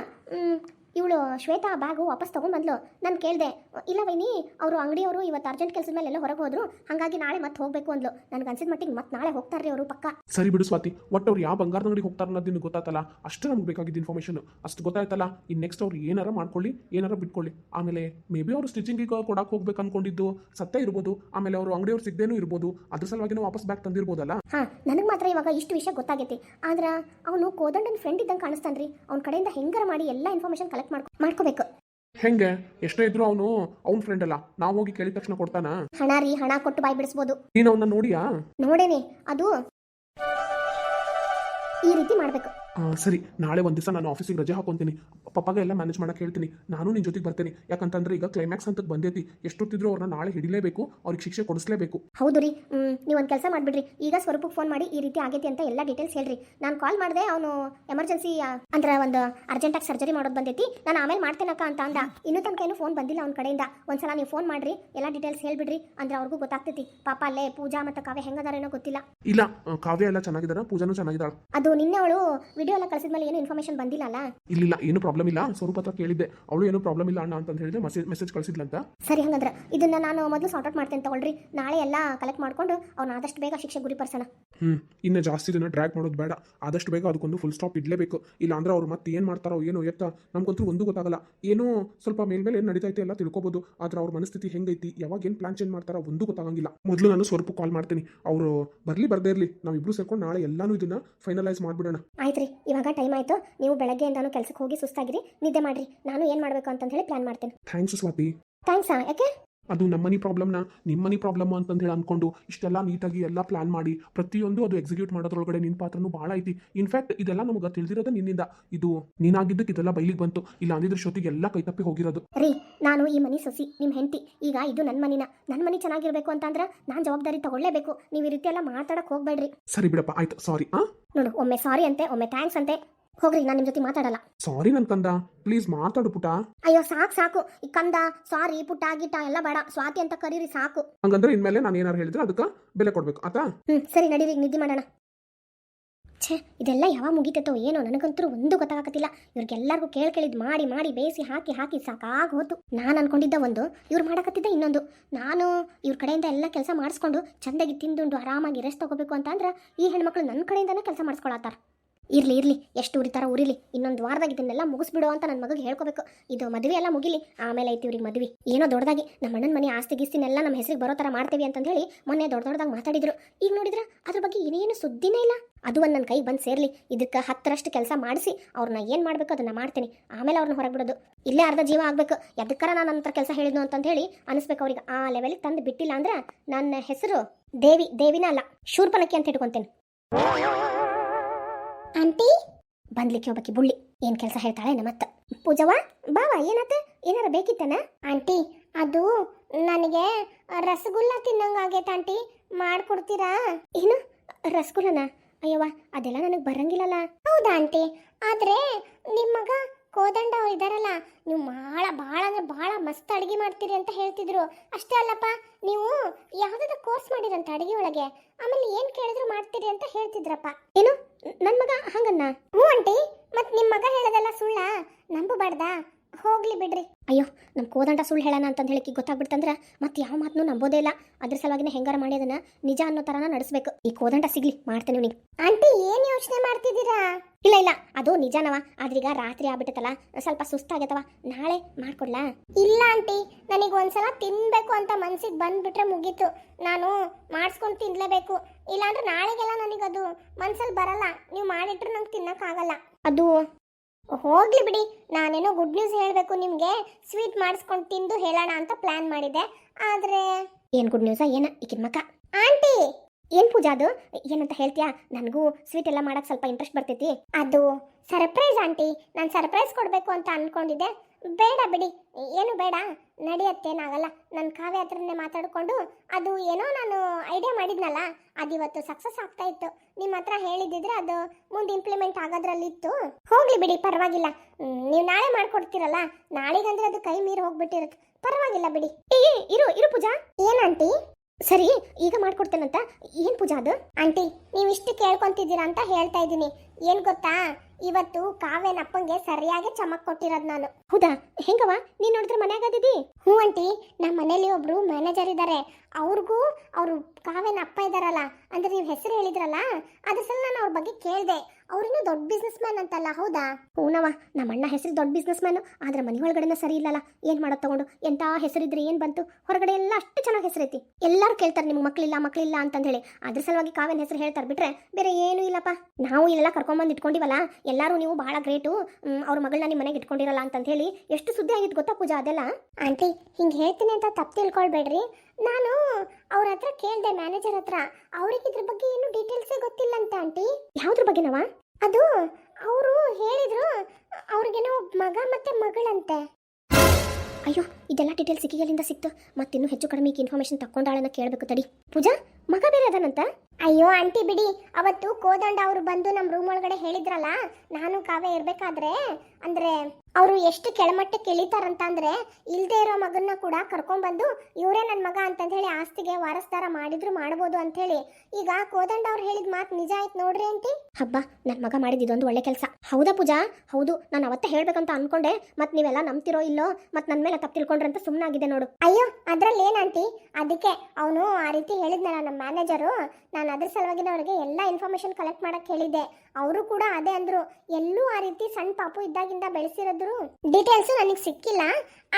Speaker 2: ಇವಳು ಶ್ವೇತಾ ಬ್ಯಾಗು ವಾಪಸ್ ತೊಗೊಂಡ್ಬಂದ್ಲು ನಾನು ಕೇಳಿದೆ ಇಲ್ಲ ವೈನಿ ಅವರು ಅಂಗಡಿಯವರು ಇವತ್ತು ಅರ್ಜೆಂಟ್ ಕೆಲಸದ ಮೇಲೆ ಎಲ್ಲ ಹೊರಗೆ ಹೋದ್ರು. ಹಾಗಾಗಿ ನಾಳೆ ಮತ್ತೆ ಹೋಗಬೇಕು ಅಂದ್ಲು. ನನಗೆ ಅನ್ಸಿದ ಮಟ್ಟಿಗೆ ಮತ್ತೆ ನಾಳೆ ಹೋಗ್ತಾರೆ ಅವರು ಪಕ್ಕ.
Speaker 1: ಸರಿ ಬಿಡು ಸ್ವಾತಿ ಒಟ್ಟು ಅವ್ರು ಯಾವ ಬಂಗಾರದ ಅಂಗಡಿಗೆ ಹೋಗ್ತಾರೆ ಅನ್ನೋದು ನಿನಗೆ ಗೊತ್ತಾತಲ್ಲ? ಅಷ್ಟು ನಮ್ಗೆ ಬೇಕಾಗಿದ್ದ ಇನ್ಫಾರ್ಮೇಷನ್ ಅಷ್ಟು ಗೊತ್ತಾಯ್ತಲ್ಲ? ಇನ್ನು ನೆಕ್ಸ್ಟ್ ಅವ್ರು ಏನಾರ ಮಾಡ್ಕೊಳ್ಳಿ ಏನಾರ ಬಿಟ್ಕೊಳ್ಳಿ. ಆಮೇಲೆ ಮೇ ಬಿ ಅವರು ಸ್ಟಿಚಿಂಗಿಗೆ ಕೊಡಕ್ಕೆ ಹೋಗ್ಬೇಕು ಅನ್ಕೊಂಡಿದ್ದು. ಸತ್ತೇ ಇರ್ಬೋದು ಆಮೇಲೆ ಅವರು ಅಂಗಡಿಯವ್ರು ಸಿಗದೇನೂ ಇರ್ಬೋದು. ಅದ್ರ ಸಲುವಾಗಿ ವಾಪಸ್ ಬ್ಯಾಗ್ ತಂದಿರ್ಬೋದಲ್ಲ?
Speaker 2: ಹಾ ನನಗೆ ಮಾತ್ರ ಇವಾಗ ಇಷ್ಟು ವಿಷಯ ಗೊತ್ತಾಗೈತಿ. ಆದ್ರೆ ಅವನು ಕೋದಂಡನ ಫ್ರೆಂಡ್ ಇದ್ದಂಗೆ ಕಾಣಿಸ್ತಾನ್ರಿ. ಅವ್ನ ಕಡೆಯಿಂದ ಹೆಂಗಾರ ಮಾಡಿ ಎಲ್ಲ ಇನ್ಫಾರ್ಮೇಶನ್ ಕಲೆಕ್ಟ್ ಮಾಡ್ಕೊ ಮಾಡ್ಕೋಬೇಕು.
Speaker 1: ಹೆಂಗೆ? ಎಷ್ಟೇ ಇದ್ರು ಅವನು ಅವ್ನ ಫ್ರೆಂಡ್ ಅಲ್ಲ. ನಾವು ಹೋಗಿ ಕೇಳಿದ ತಕ್ಷಣ ಕೊಡ್ತಾನ?
Speaker 2: ಹಣ ರೀ ಹಣ ಕೊಟ್ಟು ಬಾಯ್ ಬಿಡಿಸ್ಬೋದು.
Speaker 1: ನೀನು ಅವನ್ನ ನೋಡಿಯಾ?
Speaker 2: ನೋಡೇನೆ ಅದು ಈ ರೀತಿ ಮಾಡಬೇಕು.
Speaker 1: ಸರಿ ನಾಳೆ ಒಂದು ದಿವಸ ನಾನು ಆಫೀಸಿಗೆ ರಜೆ ಹಾಕೊತೀನಿ. ಪಪ್ಪಾಗ ಎಲ್ಲ ಮ್ಯಾನೇಜ್ ಮಾಡೋಕೆ ಹೇಳ್ತೀನಿ. ನಾನು ನಿನ್ನ ಜೊತೆಗೆ ಬರ್ತೇನೆ. ಯಾಕಂತಂದ್ರೆ ಈಗ ಕ್ಲೈಮ್ಯಾಕ್ಸ್ ಅಂತ ಬಂದೈತಿ. ಎಷ್ಟೊತ್ತಿದ್ರು ಅವ್ರನ್ನ ನಾಳೆ ಹಿಡಿಲೇಬೇಕು ಅವ್ರಿಗೆ ಶಿಕ್ಷೆ ಕೊಡಿಸ್ಲೇಬೇಕು.
Speaker 2: ಹೌದು ರೀ. ನೀವು ಒಂದು ಕೆಲಸ ಮಾಡಿಬಿಡ್ರಿ. ಈಗ ಸ್ವರೂಪಕ್ಕೆ ಫೋನ್ ಮಾಡಿ ಈ ರೀತಿ ಆಗೈತಿ ಅಂತ ಎಲ್ಲ ಡೀಟೇಲ್ಸ್ ಹೇಳ್ರಿ. ನಾನು ಕಾಲ್ ಮಾಡಿದೆ ಅವನು ಎಮರ್ಜೆನ್ಸಿ ಅಂದ್ರೆ ಒಂದು ಅರ್ಜೆಂಟಾಗಿ ಸರ್ಜರಿ ಮಾಡೋದು ಬಂದೈತಿ. ನಾನು ಆಮೇಲೆ ಮಾಡ್ತೇನಕ್ಕ ಅಂತ ಅಂದ. ಇನ್ನೂ ತನಕ ಏನು ಫೋನ್ ಬಂದಿಲ್ಲ ಅವ್ನ ಕಡೆಯಿಂದ. ಒಂದ್ಸಲ ನೀವು ಫೋನ್ ಮಾಡ್ರಿ. ಎಲ್ಲ ಡೀಟೇಲ್ಸ್ ಹೇಳ್ಬಿಡ್ರಿ. ಅಂದ್ರೆ ಅವ್ರಿಗೂ ಗೊತ್ತಾಗ್ತೈತಿ. ಪಾಪ ಅಲ್ಲೇ ಪೂಜಾ ಮತ್ತು ಕಾವ್ಯ ಹೆಂಗದಾರೇನೋ ಗೊತ್ತಿಲ್ಲ.
Speaker 1: ಇಲ್ಲ ಕಾವ್ಯ ಎಲ್ಲ ಚೆನ್ನಾಗಿದ್ದಾರೆ ಪೂಜಾನು ಚೆನ್ನಾಗಿದ್ದಾಳೆ.
Speaker 2: ಅದು ನಿನ್ನೆ ಅವಳು ವಿಡಿಯೋ ಎಲ್ಲ ಕಳಿಸಿದ ಮೇಲೆ ಏನು ಇನ್ಫಾರ್ಮೇಶನ್ ಬಂದಿಲ್ಲ ಅಲ್ಲ
Speaker 1: ಇಲ್ಲಿಲ್ಲ ಏನು ಪ್ರಾಬ್ಲಮ್ ಇಲ್ಲ. ಸ್ವರೂಪ ಹತ್ರ ಕೇಳಿದ್ದೆ. ಅವಳು ಏನು ಪ್ರಾಬ್ಲಮ್ ಇಲ್ಲ ಅಣ್ಣ ಅಂತ ಹೇಳಿದ್ರೆ ಮೆಸೇಜ್ ಮೆಸೇಜ್ ಕಳಿಸಿದ್ಲಂತ.
Speaker 2: ಸರಿ ಹಂಗಂದ್ರೆ ಇದನ್ನ ನಾನು ಮೊದಲು ಸಾರ್ಟ್ ಔಟ್ ಮಾಡ್ತೇನೆ ತಗೊಳ್ರಿ. ನಾಳೆ ಎಲ್ಲ ಕಲೆಕ್ಟ್ ಮಾಡ್ಕೊಂಡು ಅವ್ನ ಆದಷ್ಟು ಬೇಗ ಶಿಕ್ಷೆ ಗುರಿಪಡಿಸೋಣ
Speaker 1: ಹ್ಮ್ ಇನ್ನು ಜಾಸ್ತಿ ದಿನ ಡ್ರ್ಯಾಗ್ ಮಾಡೋದು ಬೇಡ. ಆದಷ್ಟು ಬೇಗ ಅದಕ್ಕೊಂದು ಫುಲ್ ಸ್ಟಾಪ್ ಇಡಲೇಬೇಕು. ಇಲ್ಲ ಅಂದ್ರೆ ಅವ್ರು ಮತ್ತೆ ಏನು ಮಾಡ್ತಾರೋ ಏನೋ ಎತ್ತ. ನಮ್ಗಂತೂ ಒಂದು ಗೊತ್ತಾಗಲ್ಲ. ಏನೋ ಸ್ವಲ್ಪ ಮೇಲ್ಮೇಲೆ ಏನು ನಡೀತೈತೆ ಎಲ್ಲ ತಿಳ್ಕೊಬೋದು. ಆದ್ರೆ ಅವ್ರ ಮನಸ್ಥಿತಿ ಹೆಂಗೈತಿ ಯಾವಾಗ ಏನು ಪ್ಲಾನ್ ಚೇಂಜ್ ಮಾಡ್ತಾರೋ ಒಂದು ಗೊತ್ತಾಗಂಗಿಲ್ಲ. ಮೊದಲು ನಾನು ಸ್ವಲ್ಪ ಕಾಲ್ ಮಾಡ್ತೀನಿ. ಅವರು ಬರಲಿ ಬರ್ದೇ ಇರಲಿ ನಾವಿಬ್ರು ಸೇರ್ಕೊಂಡು ನಾಳೆ ಎಲ್ಲಾನು ಇದನ್ನ ಫೈನಲೈಸ್ ಮಾಡ್ಬಿಡೋಣ.
Speaker 2: ಆಯ್ತು ರೀ ಇವಾಗ ಟೈಮ್ ಆಯಿತು. ನೀವು ಬೆಳಗ್ಗೆಯಿಂದಾನು ಕೆಲಸಕ್ಕೆ ಹೋಗಿ ಸುಸ್ತಾಗಿರಿ. ನಿದ್ದೆ ಮಾಡ್ರಿ. ನಾನು ಏನು ಮಾಡಬೇಕು ಅಂತ ಹೇಳಿ ಪ್ಲಾನ್ ಮಾಡ್ತೇನೆ.
Speaker 1: ಥ್ಯಾಂಕ್ಸ್ ಸ್ವಾತಿ.
Speaker 2: ಥ್ಯಾಂಕ್ಸಾ ಯಾಕೆ?
Speaker 1: ಅದು ನಮ್ಮನಿ ಪ್ರಾಬ್ಲಮ್ನ ನಿಮ್ಮನಿ ಪ್ರಾಬ್ಲಮ್ ಅಂತಂದು ಹೇಳಿ ಅನ್ಕೊಂಡು ಇಷ್ಟೆಲ್ಲ ನೀಟಾಗಿ ಎಲ್ಲ ಪ್ಲಾನ್ ಮಾಡಿ ಪ್ರತಿಯೊಂದು ಅದು ಎಕ್ಸಿಕ್ಯೂಟ್ ಮಾಡೋದ್ರೊಳಗಡೆ ನಿನ್ನ ಪಾತ್ರನೂ ಭಾಳ ಐತಿ. ಇನ್ಫ್ಯಾಕ್ಟ್ ಇದೆಲ್ಲ ನಮಗೆ ತಿಳಿದಿರೋದು ನಿನ್ನಿಂದ. ಇದು ನೀನಾಗಿದ್ದಕ್ಕೆ ಇದೆಲ್ಲ ಬೈಲಿಗೆ ಬಂತು. ಇಲ್ಲ ಅಂದಿದ್ರ ಶೋತಿಗೆ ಎಲ್ಲ ಕೈತಪ್ಪಿ ಹೋಗಿರೋದು.
Speaker 2: ರೀ ನಾನು ಈ ಮನಿ ಸೊಸಿ ನಿಮ್ಮ ಹೆಂಡತಿ ಈಗ ಇದು ನನ್ನ ಮನಿನ. ನನ್ನ ಮನಿ ಚೆನ್ನಾಗಿರ್ಬೇಕು ಅಂತಂದ್ರೆ ನಾನು ಜವಾಬ್ದಾರಿ ತಗೊಳ್ಳೇಬೇಕು. ನೀವು ಈ ರೀತಿ ಎಲ್ಲ ಮಾತಾಡಕ್ಕೆ ಹೋಗ್ಬೇಡ್ರಿ.
Speaker 1: ಸರಿ ಬಿಡಪ್ಪ ಆಯ್ತು ಸಾರಿ ಆ?
Speaker 2: ನೋಡು ಒಮ್ಮೆ ಸಾರಿ ಅಂತೆ ಒಮ್ಮೆ ಥ್ಯಾಂಕ್ಸ್ ಅಂತೆ. ಹೋಗ್ರಿ ನಾನು ನಿಮ್ಮ ಜೊತೆ ಮಾತಾಡಲ್ಲ.
Speaker 1: ಸಾರಿ ನನ್ ಕಂದ ಪ್ಲೀಸ್ ಮಾತಾಡು ಪುಟ.
Speaker 2: ಅಯ್ಯೋ ಸಾಕು ಸಾಕು. ಈ ಕಂದ ಸಾರಿ ಪುಟ ಗಿಟ ಎಲ್ಲ ಬೇಡ. ಸ್ವಾತಿ ಅಂತ ಕರೀರಿ ಸಾಕು.
Speaker 1: ಹಂಗಂದ್ರೆ ಇನ್ಮೇಲೆ ನಾನು ಏನಾರು ಹೇಳಿದ್ರೆ ಅದಕ್ಕೆ ಬೆಲೆ ಕೊಡ್ಬೇಕು ಆತಾ?
Speaker 2: ಹ್ಮ್ ಸರಿ ನಡೀರಿ ಈಗ ನಿದ್ದೆ ಮಾಡೋಣ. ಛೇ ಇದೆಲ್ಲ ಯಾವಾಗ ಮುಗಿತೈತೋ ಏನೋ ನನಗಂತೂ ಒಂದು ಗೊತ್ತಾಗತ್ತಿಲ್ಲ ಇವ್ರಿಗೆಲ್ಲರಿಗೂ ಕೇಳಿ ಕೇಳಿದ್ ಮಾಡಿ ಮಾಡಿ ಬೇಯಿಸಿ ಹಾಕಿ ಹಾಕಿ ಸಾಕಾಗೋತು ನಾನು ಅನ್ಕೊಂಡಿದ್ದ ಒಂದು ಇವ್ರು ಮಾಡಕತ್ತಿದ್ದ ಇನ್ನೊಂದು. ನಾನು ಇವ್ರ ಕಡೆಯಿಂದ ಎಲ್ಲ ಕೆಲಸ ಮಾಡಿಸ್ಕೊಂಡು ಚಂದಾಗಿ ತಿಂದುಂಡು ಆರಾಮಾಗಿ ರೆಸ್ಟ್ ತಗೋಬೇಕು ಅಂತ ಅಂದ್ರೆ ಈ ಹೆಣ್ಮಕ್ಳು ನನ್ನ ಕಡೆಯಿಂದನೇ ಕೆಲಸ ಮಾಡಿಸ್ಕೊಳತ್ತಾರ. ಇರ್ಲಿ ಇರ್ಲಿ, ಎಷ್ಟು ಉರಿತಾರ ಉರಿಲಿ ಇನ್ನೊಂದು ವಾರದಾಗ ಇದನ್ನೆಲ್ಲ ಮುಗಿಸ್ಬಿಡು ಅಂತ ನನ್ನ ಮಗಗೆ ಹೇಳ್ಕೋಬೇಕು. ಇದು ಮದುವೆ ಎಲ್ಲ ಮುಗಿಲಿ. ಆಮೇಲೆ ಐತಿ ಇವ್ರಿಗೆ ಮದುವೆ. ಏನೋ ದೊಡ್ಡದಾಗಿ ನಮ್ಮ ಅಣ್ಣನ ಮನೆ ಆಸ್ತಿ ಗೀಸ್ತಿನೆಲ್ಲ ನಮ್ಮ ಹೆಸರಿಗೆ ಬರೋ ಥರ ಮಾಡ್ತೀವಿ ಅಂತ ಹೇಳಿ ಮೊನ್ನೆ ದೊಡ್ಡ ದೊಡ್ಡದಾಗಿ ಮಾತಾಡಿದ್ರು. ಈಗ ನೋಡಿದ್ರ ಅದ್ರ ಬಗ್ಗೆ ಏನೇನು ಸುದ್ದಿನೇ ಇಲ್ಲ. ಅದು ಒಂದು ನನ್ನ ಕೈಗೆ ಬಂದು ಸೇರ್ಲಿ. ಇದಕ್ಕೆ ಹತ್ತರಷ್ಟು ಕೆಲಸ ಮಾಡಿಸಿ. ಅವ್ರನ್ನ ಏನು ಮಾಡಬೇಕು ಅದನ್ನ ಮಾಡ್ತೀನಿ. ಆಮೇಲೆ ಅವ್ರನ್ನ ಹೊರಗೆ ಬಿಡೋದು ಇಲ್ಲೇ ಅರ್ಧ ಜೀವ ಆಗಬೇಕು. ಎದಕ್ಕರ ನಾನು ನಂತರ ಕೆಲಸ ಹೇಳಿದ್ನು ಅಂತಂದು ಹೇಳಿ ಅನಿಸ್ಬೇಕು ಅವ್ರಿಗೆ. ಆ ಲೆವೆಲಿಗೆ ತಂದು ಬಿಟ್ಟಿಲ್ಲ ಅಂದ್ರೆ ನನ್ನ ಹೆಸರು ದೇವಿ, ದೇವಿನ ಅಲ್ಲ. ಶೂರ್ಪನಕ್ಕಿ ಅಂತ ಇಟ್ಕೊಂತೇನೆ. ಆಂಟಿ? ಬಂದ್ಲಿಕ್ಕೆ ಒಬ್ಬಾಕಿ ಬುಳ್ಳಿ. ಏನ್ ಕೆಲಸ ಹೇಳ್ತಾಳೆ ನಮ್ಮತ್ತ ಪೂಜವ್ವ, ಬಾವ, ಏನತ್ತ? ಏನಾರ ಬೇಕಿತ್ತನ? ಆಂಟಿ, ಅದು ನನಗೆ ರಸಗುಲ್ಲ ತಿನ್ನಂಗಾಗೈತೆ ಆಂಟಿ. ಮಾಡ್ಕೊಡ್ತೀರಾ? ಏನು? ರಸಗುಲ್ಲನ? ಅಯ್ಯವ್ವ, ಅದೆಲ್ಲ ನನಗೆ ಬರಂಗಿಲ್ಲಲ್ಲ. ಹೌದಾ ಆಂಟಿ? ಆದ್ರೆ ನಿಮ್ಮ ಮಗ ಕೋದಂಡ ಇದಾರಲ್ಲ, ನೀವು ಭಾಳ ಭಾಳ ಅಂದ್ರೆ ಭಾಳ ಮಸ್ತ್ ಅಡುಗೆ ಮಾಡ್ತೀರಿ ಅಂತ ಹೇಳ್ತಿದ್ರು. ಅಷ್ಟೇ ಅಲ್ಲಪ್ಪ, ನೀವು ಯಾವುದಾದ್ರು ಕೋರ್ಸ್ ಮಾಡಿರಂತ ಅಡುಗೆ ಒಳಗೆ? ಆಮೇಲೆ ಏನು ಕೇಳಿದ್ರು ಮಾಡ್ತೀರಿ ಅಂತ ಹೇಳ್ತಿದ್ರಪ್ಪ. ಏನು? ನನ್ನ ಮಗ ಹಂಗನ್ನ? ಹ್ಞೂ ಆಂಟಿ ಮತ್ ನಿಮ್ಮ ಮಗ ಹೇಳೋದೆಲ್ಲ ಸುಳ್ಳ? ನಂಬಬಾರ್ದಾ? ಹೋಗ್ಲಿ ಬಿಡ್ರಿ. ಅಯ್ಯೋ ನಮ್ಮ ಕೋದಂಡ ಸುಳ್ಳು ಹೇಳೋಣ ಅಂತ ಹೇಳಿ ಗೊತ್ತಾಗ್ಬಿಡ್ತಂದ್ರ ಮತ್ತೆ ಯಾವ ಮಾತನ್ನು ನಂಬೋದೇ ಇಲ್ಲ. ಅದ್ರ ಸಲುವಾಗಿನ ಹೆಂಗಾರ ಮಾಡಿ ಅದನ್ನ ನಿಜ ಅನ್ನೋ ತರನ ನಡೆಸ್ಬೇಕು. ಈ ಕೋದಂಡ ಸಿಗ್ಲಿ ಮಾಡ್ತೇನೆ ನೀವು ಆಂಟಿ ಏನ್ ಯೋಚನೆ ಮಾಡ್ತಿದ್ದೀರಾ? ಇಲ್ಲ ಇಲ್ಲ ಅದು ನಿಜನವ. ಆದ್ರೀಗ ರಾತ್ರಿ ಆಗ್ಬಿಟ್ಟತಲ್ಲ ಸ್ವಲ್ಪ ಸುಸ್ತಾಗೈತವ ನಾಳೆ ಮಾಡ್ಕೊಡ್ಲಾ? ಇಲ್ಲ ಆಂಟಿ ನನಗೆ ಒಂದ್ಸಲ ತಿನ್ಬೇಕು ಅಂತ ಮನ್ಸಿಗೆ ಬಂದ್ಬಿಟ್ರೆ ಮುಗೀತು. ನಾನು ಮಾಡಿಸ್ಕೊಂಡು ತಿನ್ಲೇಬೇಕು. ಇಲ್ಲಾಂದ್ರೆ ನಾಳೆಗೆಲ್ಲ ನನಗದು ಮನ್ಸಲ್ಲಿ ಬರಲ್ಲ. ನೀವು ಮಾಡಿಟ್ರೆ ನಂಗೆ ತಿನ್ನಕ್ಕಾಗಲ್ಲ. ಅದು ಹೋಗ್ಲಿ ಬಿಡಿ. ನಾನೇನೋ ಗುಡ್ ನ್ಯೂಸ್ ಹೇಳಬೇಕು ನಿಮಗೆ. ಸ್ವೀಟ್ ಮಾಡಿಸ್ಕೊಂಡು ತಿಂದು ಹೇಳೋಣ ಅಂತ ಪ್ಲಾನ್ ಮಾಡಿದೆ ಆದ್ರೆ ಏನ್ ಗುಡ್ ನ್ಯೂಸಾ ಏನ? ಈಕಿನ ಮಕ್ಕ ಆಂಟಿ! ಏನು ಪೂಜಾ ಅದು? ಏನಂತ ಹೇಳ್ತೀಯಾ? ನನಗೂ ಸ್ವೀಟ್ ಎಲ್ಲ ಮಾಡಕ್ ಸ್ವಲ್ಪ ಇಂಟ್ರೆಸ್ಟ್ ಬರ್ತೈತಿ. ಅದು ಸರ್ಪ್ರೈಸ್ ಆಂಟಿ. ನಾನು ಸರ್ಪ್ರೈಸ್ ಕೊಡಬೇಕು ಅಂತ ಅನ್ಕೊಂಡಿದ್ದೆ. ಬೇಡ ಬಿಡಿ. ಏನು ಬೇಡ. ನಡೆಯತ್ತೇನಾಗಲ್ಲ. ನನ್ನ ಕಾವ್ಯ ಹತ್ರನೇ ಮಾತಾಡಿಕೊಂಡು ಅದು ಏನೋ ನಾನು ಐಡಿಯಾ ಮಾಡಿದ್ನಲ್ಲ ಅದಿವತ್ತು ಇವತ್ತು ಸಕ್ಸಸ್ ಆಗ್ತಾ ಇತ್ತು. ನಿಮ್ಮ ಹತ್ರ ಹೇಳಿದಿದ್ರೆ ಅದು ಮುಂದೆ ಇಂಪ್ಲಿಮೆಂಟ್ ಆಗೋದ್ರಲ್ಲಿತ್ತು. ಹೋಗ್ಲಿ ಬಿಡಿ ಪರವಾಗಿಲ್ಲ. ನೀವು ನಾಳೆ ಮಾಡ್ಕೊಡ್ತೀರಲ್ಲ? ನಾಳೆಗಂದ್ರೆ ಅದು ಕೈ ಮೀರಿ ಹೋಗ್ಬಿಟ್ಟಿರುತ್ತೆ. ಪರವಾಗಿಲ್ಲ ಬಿಡಿ. ಏ ಏ, ಇರು ಇರು ಪೂಜಾ. ಏನಂಟಿ ಸರಿ ಈಗ ಮಾಡ್ಕೊಡ್ತೇನಂತ. ಏನ್ ಪೂಜಾ ಅದು? ಆಂಟಿ ನೀವು ಇಷ್ಟು ಕೇಳ್ಕೊಂತಿದ್ದೀರಾ ಅಂತ ಹೇಳ್ತಾ ಇದ್ದೀನಿ. ಏನ್ ಗೊತ್ತಾ?
Speaker 3: ಇವತ್ತು ಕಾವೇನ ಅಪ್ಪಂಗೆ ಸರಿಯಾಗಿ ಚಮಕ್ ಕೊಟ್ಟಿರೋದು ನಾನು. ಹೌದಾ? ಹೆಂಗವ ನೀನ್ ನೋಡಿದ್ರೆ ಮನ್ಯಾಗ ಅದಿದಿ? ಹ್ಞೂ ಅಂಟಿ ನಮ್ಮ ಮನೇಲಿ ಒಬ್ರು ಮ್ಯಾನೇಜರ್ ಇದ್ದಾರೆ ಅವ್ರಿಗೂ ಅವರು ಕಾವೇನ ಅಪ್ಪ ಇದಾರಲ್ಲ, ಅಂದ್ರೆ ನೀವು ಹೆಸರು ಹೇಳಿದ್ರಲ್ಲ, ಅದ್ರ ಸಲ ನಾನು ಅವ್ರ ಬಗ್ಗೆ ಕೇಳಿದೆ. ಅವ್ರಿನ್ನೂ ದೊಡ್ಡ ಬಿಸ್ನೆಸ್ ಮ್ಯಾನ್ ಅಂತಲ್ಲ, ಹೌದಾ? ಹೂನವ ನಮ್ಮ ಅಣ್ಣ ಹೆಸರು ದೊಡ್ಡ ಬಿಸ್ನೆಸ್ ಮ್ಯಾನು ಆದ್ರೆ ಮನೆ ಒಳಗಡೆನ ಸರಿ ಇಲ್ಲಲ್ಲ. ಏನ್ ಮಾಡೋದ್ ತಗೊಂಡು? ಎಂತ ಹೆಸರಿದ್ರೆ ಏನ್ ಬಂತು? ಹೊರಗಡೆ ಎಲ್ಲ ಅಷ್ಟು ಚೆನ್ನಾಗಿ ಹೆಸರೈತಿ. ಎಲ್ಲರೂ ಕೇಳ್ತಾರೆ ನಿಮ್ಗೆ ಮಕ್ಳಿಲ್ಲ ಮಕ್ಳಿಲ್ಲ ಅಂತ ಹೇಳಿ ಅದ್ರ ಸಲುವಾಗಿ ಕಾವ್ಯನ ಹೆಸರು ಹೇಳ್ತಾರೆ ಬಿಟ್ರೆ ಬೇರೆ ಏನು ಇಲ್ಲಪ್ಪ. ನಾವು ಇಲ್ಲೆಲ್ಲ ಕರ್ಕೊಂಬಂದು ಇಟ್ಕೊಂಡಿವಲ್ಲ, ಎಲ್ಲರೂ ನೀವು ಬಹಳ ಗ್ರೇಟು ಅವ್ರ ಮಗಳನ್ನ ನಿಮ್ಮ ಮನೆಗೆ ಇಟ್ಕೊಂಡಿರಲ್ಲ ಅಂತ ಹೇಳಿ ಎಷ್ಟು ಸುದ್ದಿ ಆಗಿತ್ತು ಗೊತ್ತಾ ಪೂಜಾ ಅದೆಲ್ಲ? ಆಂಟಿ, ಹಿಂಗೆ ಹೇಳ್ತೀನಿ ಅಂತ ತಪ್ಪು ತಿಳ್ಕೊಳ್ಬೇಡ್ರಿ. ನಾನು ಅವ್ರ ಹತ್ರ ಕೇಳಿದೆ ಮ್ಯಾನೇಜರ್ ಹತ್ರ. ಅವ್ರಿಗೆ ಇದ್ರ ಬಗ್ಗೆ ಏನು ಡೀಟೇಲ್ಸೇ ಗೊತ್ತಿಲ್ಲ ಅಂತ ಆಂಟಿ ಯಾವ್ದ್ರ ಬಗ್ಗೆನವ? ಅದು ಅವರು ಹೇಳಿದ್ರು, ಅವ್ರಿಗೇನೋ ಮಗ ಮತ್ತೆ ಮಗಳಂತೆ. ಅಯ್ಯೋ ಇದೆಲ್ಲ ಡೀಟೇಲ್ಸ್ ಸಿಕ್ಕಿಗೆಲ್ಲಿಂದ ಸಿಕ್ತು. ಮತ್ತಿನ್ನೂ ಹೆಚ್ಚು ಕಡಿಮೆ ಇನ್ಫಾರ್ಮೇಶನ್ ತಕ್ಕೊಂಡಾಳನ್ನ ಕೇಳಬೇಕು ತಡಿ. ಪೂಜಾ ಮಗ ಬೇರೆ ಅದನಂತ? ಅಯ್ಯೋ ಆಂಟಿ ಬಿಡಿ ಅವತ್ತು ಕೋದಂಡ ಅವರು ಬಂದು ನಮ್ಮ ರೂಮ್ ಒಳಗಡೆ ಹೇಳಿದ್ರಲ್ಲ ನಾನು ಕಾವೇ ಇರ್ಬೇಕಾದ್ರೆ ಅಂದ್ರೆ ಅವರು ಎಷ್ಟು ಕೆಳಮಟ್ಟಕ್ಕೆ ಅಂತ ಅಂದ್ರೆ ಇಲ್ದೇ ಇರೋ ಮಗನ್ನ ಕೂಡ ಕರ್ಕೊಂಡ್ಬಂದು ಇವರೇ ನನ್ನ ಮಗ ಅಂತ ಹೇಳಿ ಆಸ್ತಿಗೆ ವಾರಸ್ದಾರ ಮಾಡಿದ್ರು ಮಾಡ್ಬೋದು ಅಂತ ಹೇಳಿ ಈಗ ಕೋದಂಡ ಅವ್ರು ಹೇಳಿದ ಮಾತು ನಿಜ ಆಯ್ತು ನೋಡ್ರಿ ಆಂಟಿ? ಹಬ್ಬ ನನ್ನ ಮಗ ಮಾಡಿದ ಇದೊಂದು ಒಳ್ಳೆ ಕೆಲಸ. ಹೌದಾ ಪೂಜಾ? ಹೌದು ನಾನು ಅವತ್ತೇ ಹೇಳ್ಬೇಕಂತ ಅನ್ಕೊಂಡೆ ಮತ್ತೆ ನೀವೆಲ್ಲ ನಂಬ್ತಿರೋ ಇಲ್ಲೋ ಮತ್ತೆ ನನ್ನ ಮೇಲೆ ತಪ್ಪು ತಿಳ್ಕೊಂಡ್ರೆ ಅಂತ ಸುಮ್ಮನಾಗಿದೆ ನೋಡು. ಅಯ್ಯೋ, ಅದ್ರಲ್ಲಿ ಏನಂತಿ ಅದಕ್ಕೆ ಅವನು ಆ ರೀತಿ ಹೇಳಿದ್ನಲ್ಲ ನಮ್ಮ ಮ್ಯಾನೇಜರು. ನಾನು ಅದ್ರ ಸಲುವಾಗಿ ಅವ್ರಿಗೆ ಎಲ್ಲ ಇನ್ಫಾರ್ಮೇಶನ್ ಕಲೆಕ್ಟ್ ಮಾಡಕ್ ಹೇಳಿದ್ದೆ. ಅವರು ಕೂಡ ಅದೇ ಅಂದ್ರು. ಎಲ್ಲೂ ಆ ರೀತಿ ಸಣ್ಣ ಪಾಪು ಇದ್ದಾಗಿಂದ ಬೆಳೆಸಿರೋದ್ರು. ಡೀಟೇಲ್ಸ್ ನನಗೆ ಸಿಕ್ಕಿಲ್ಲ.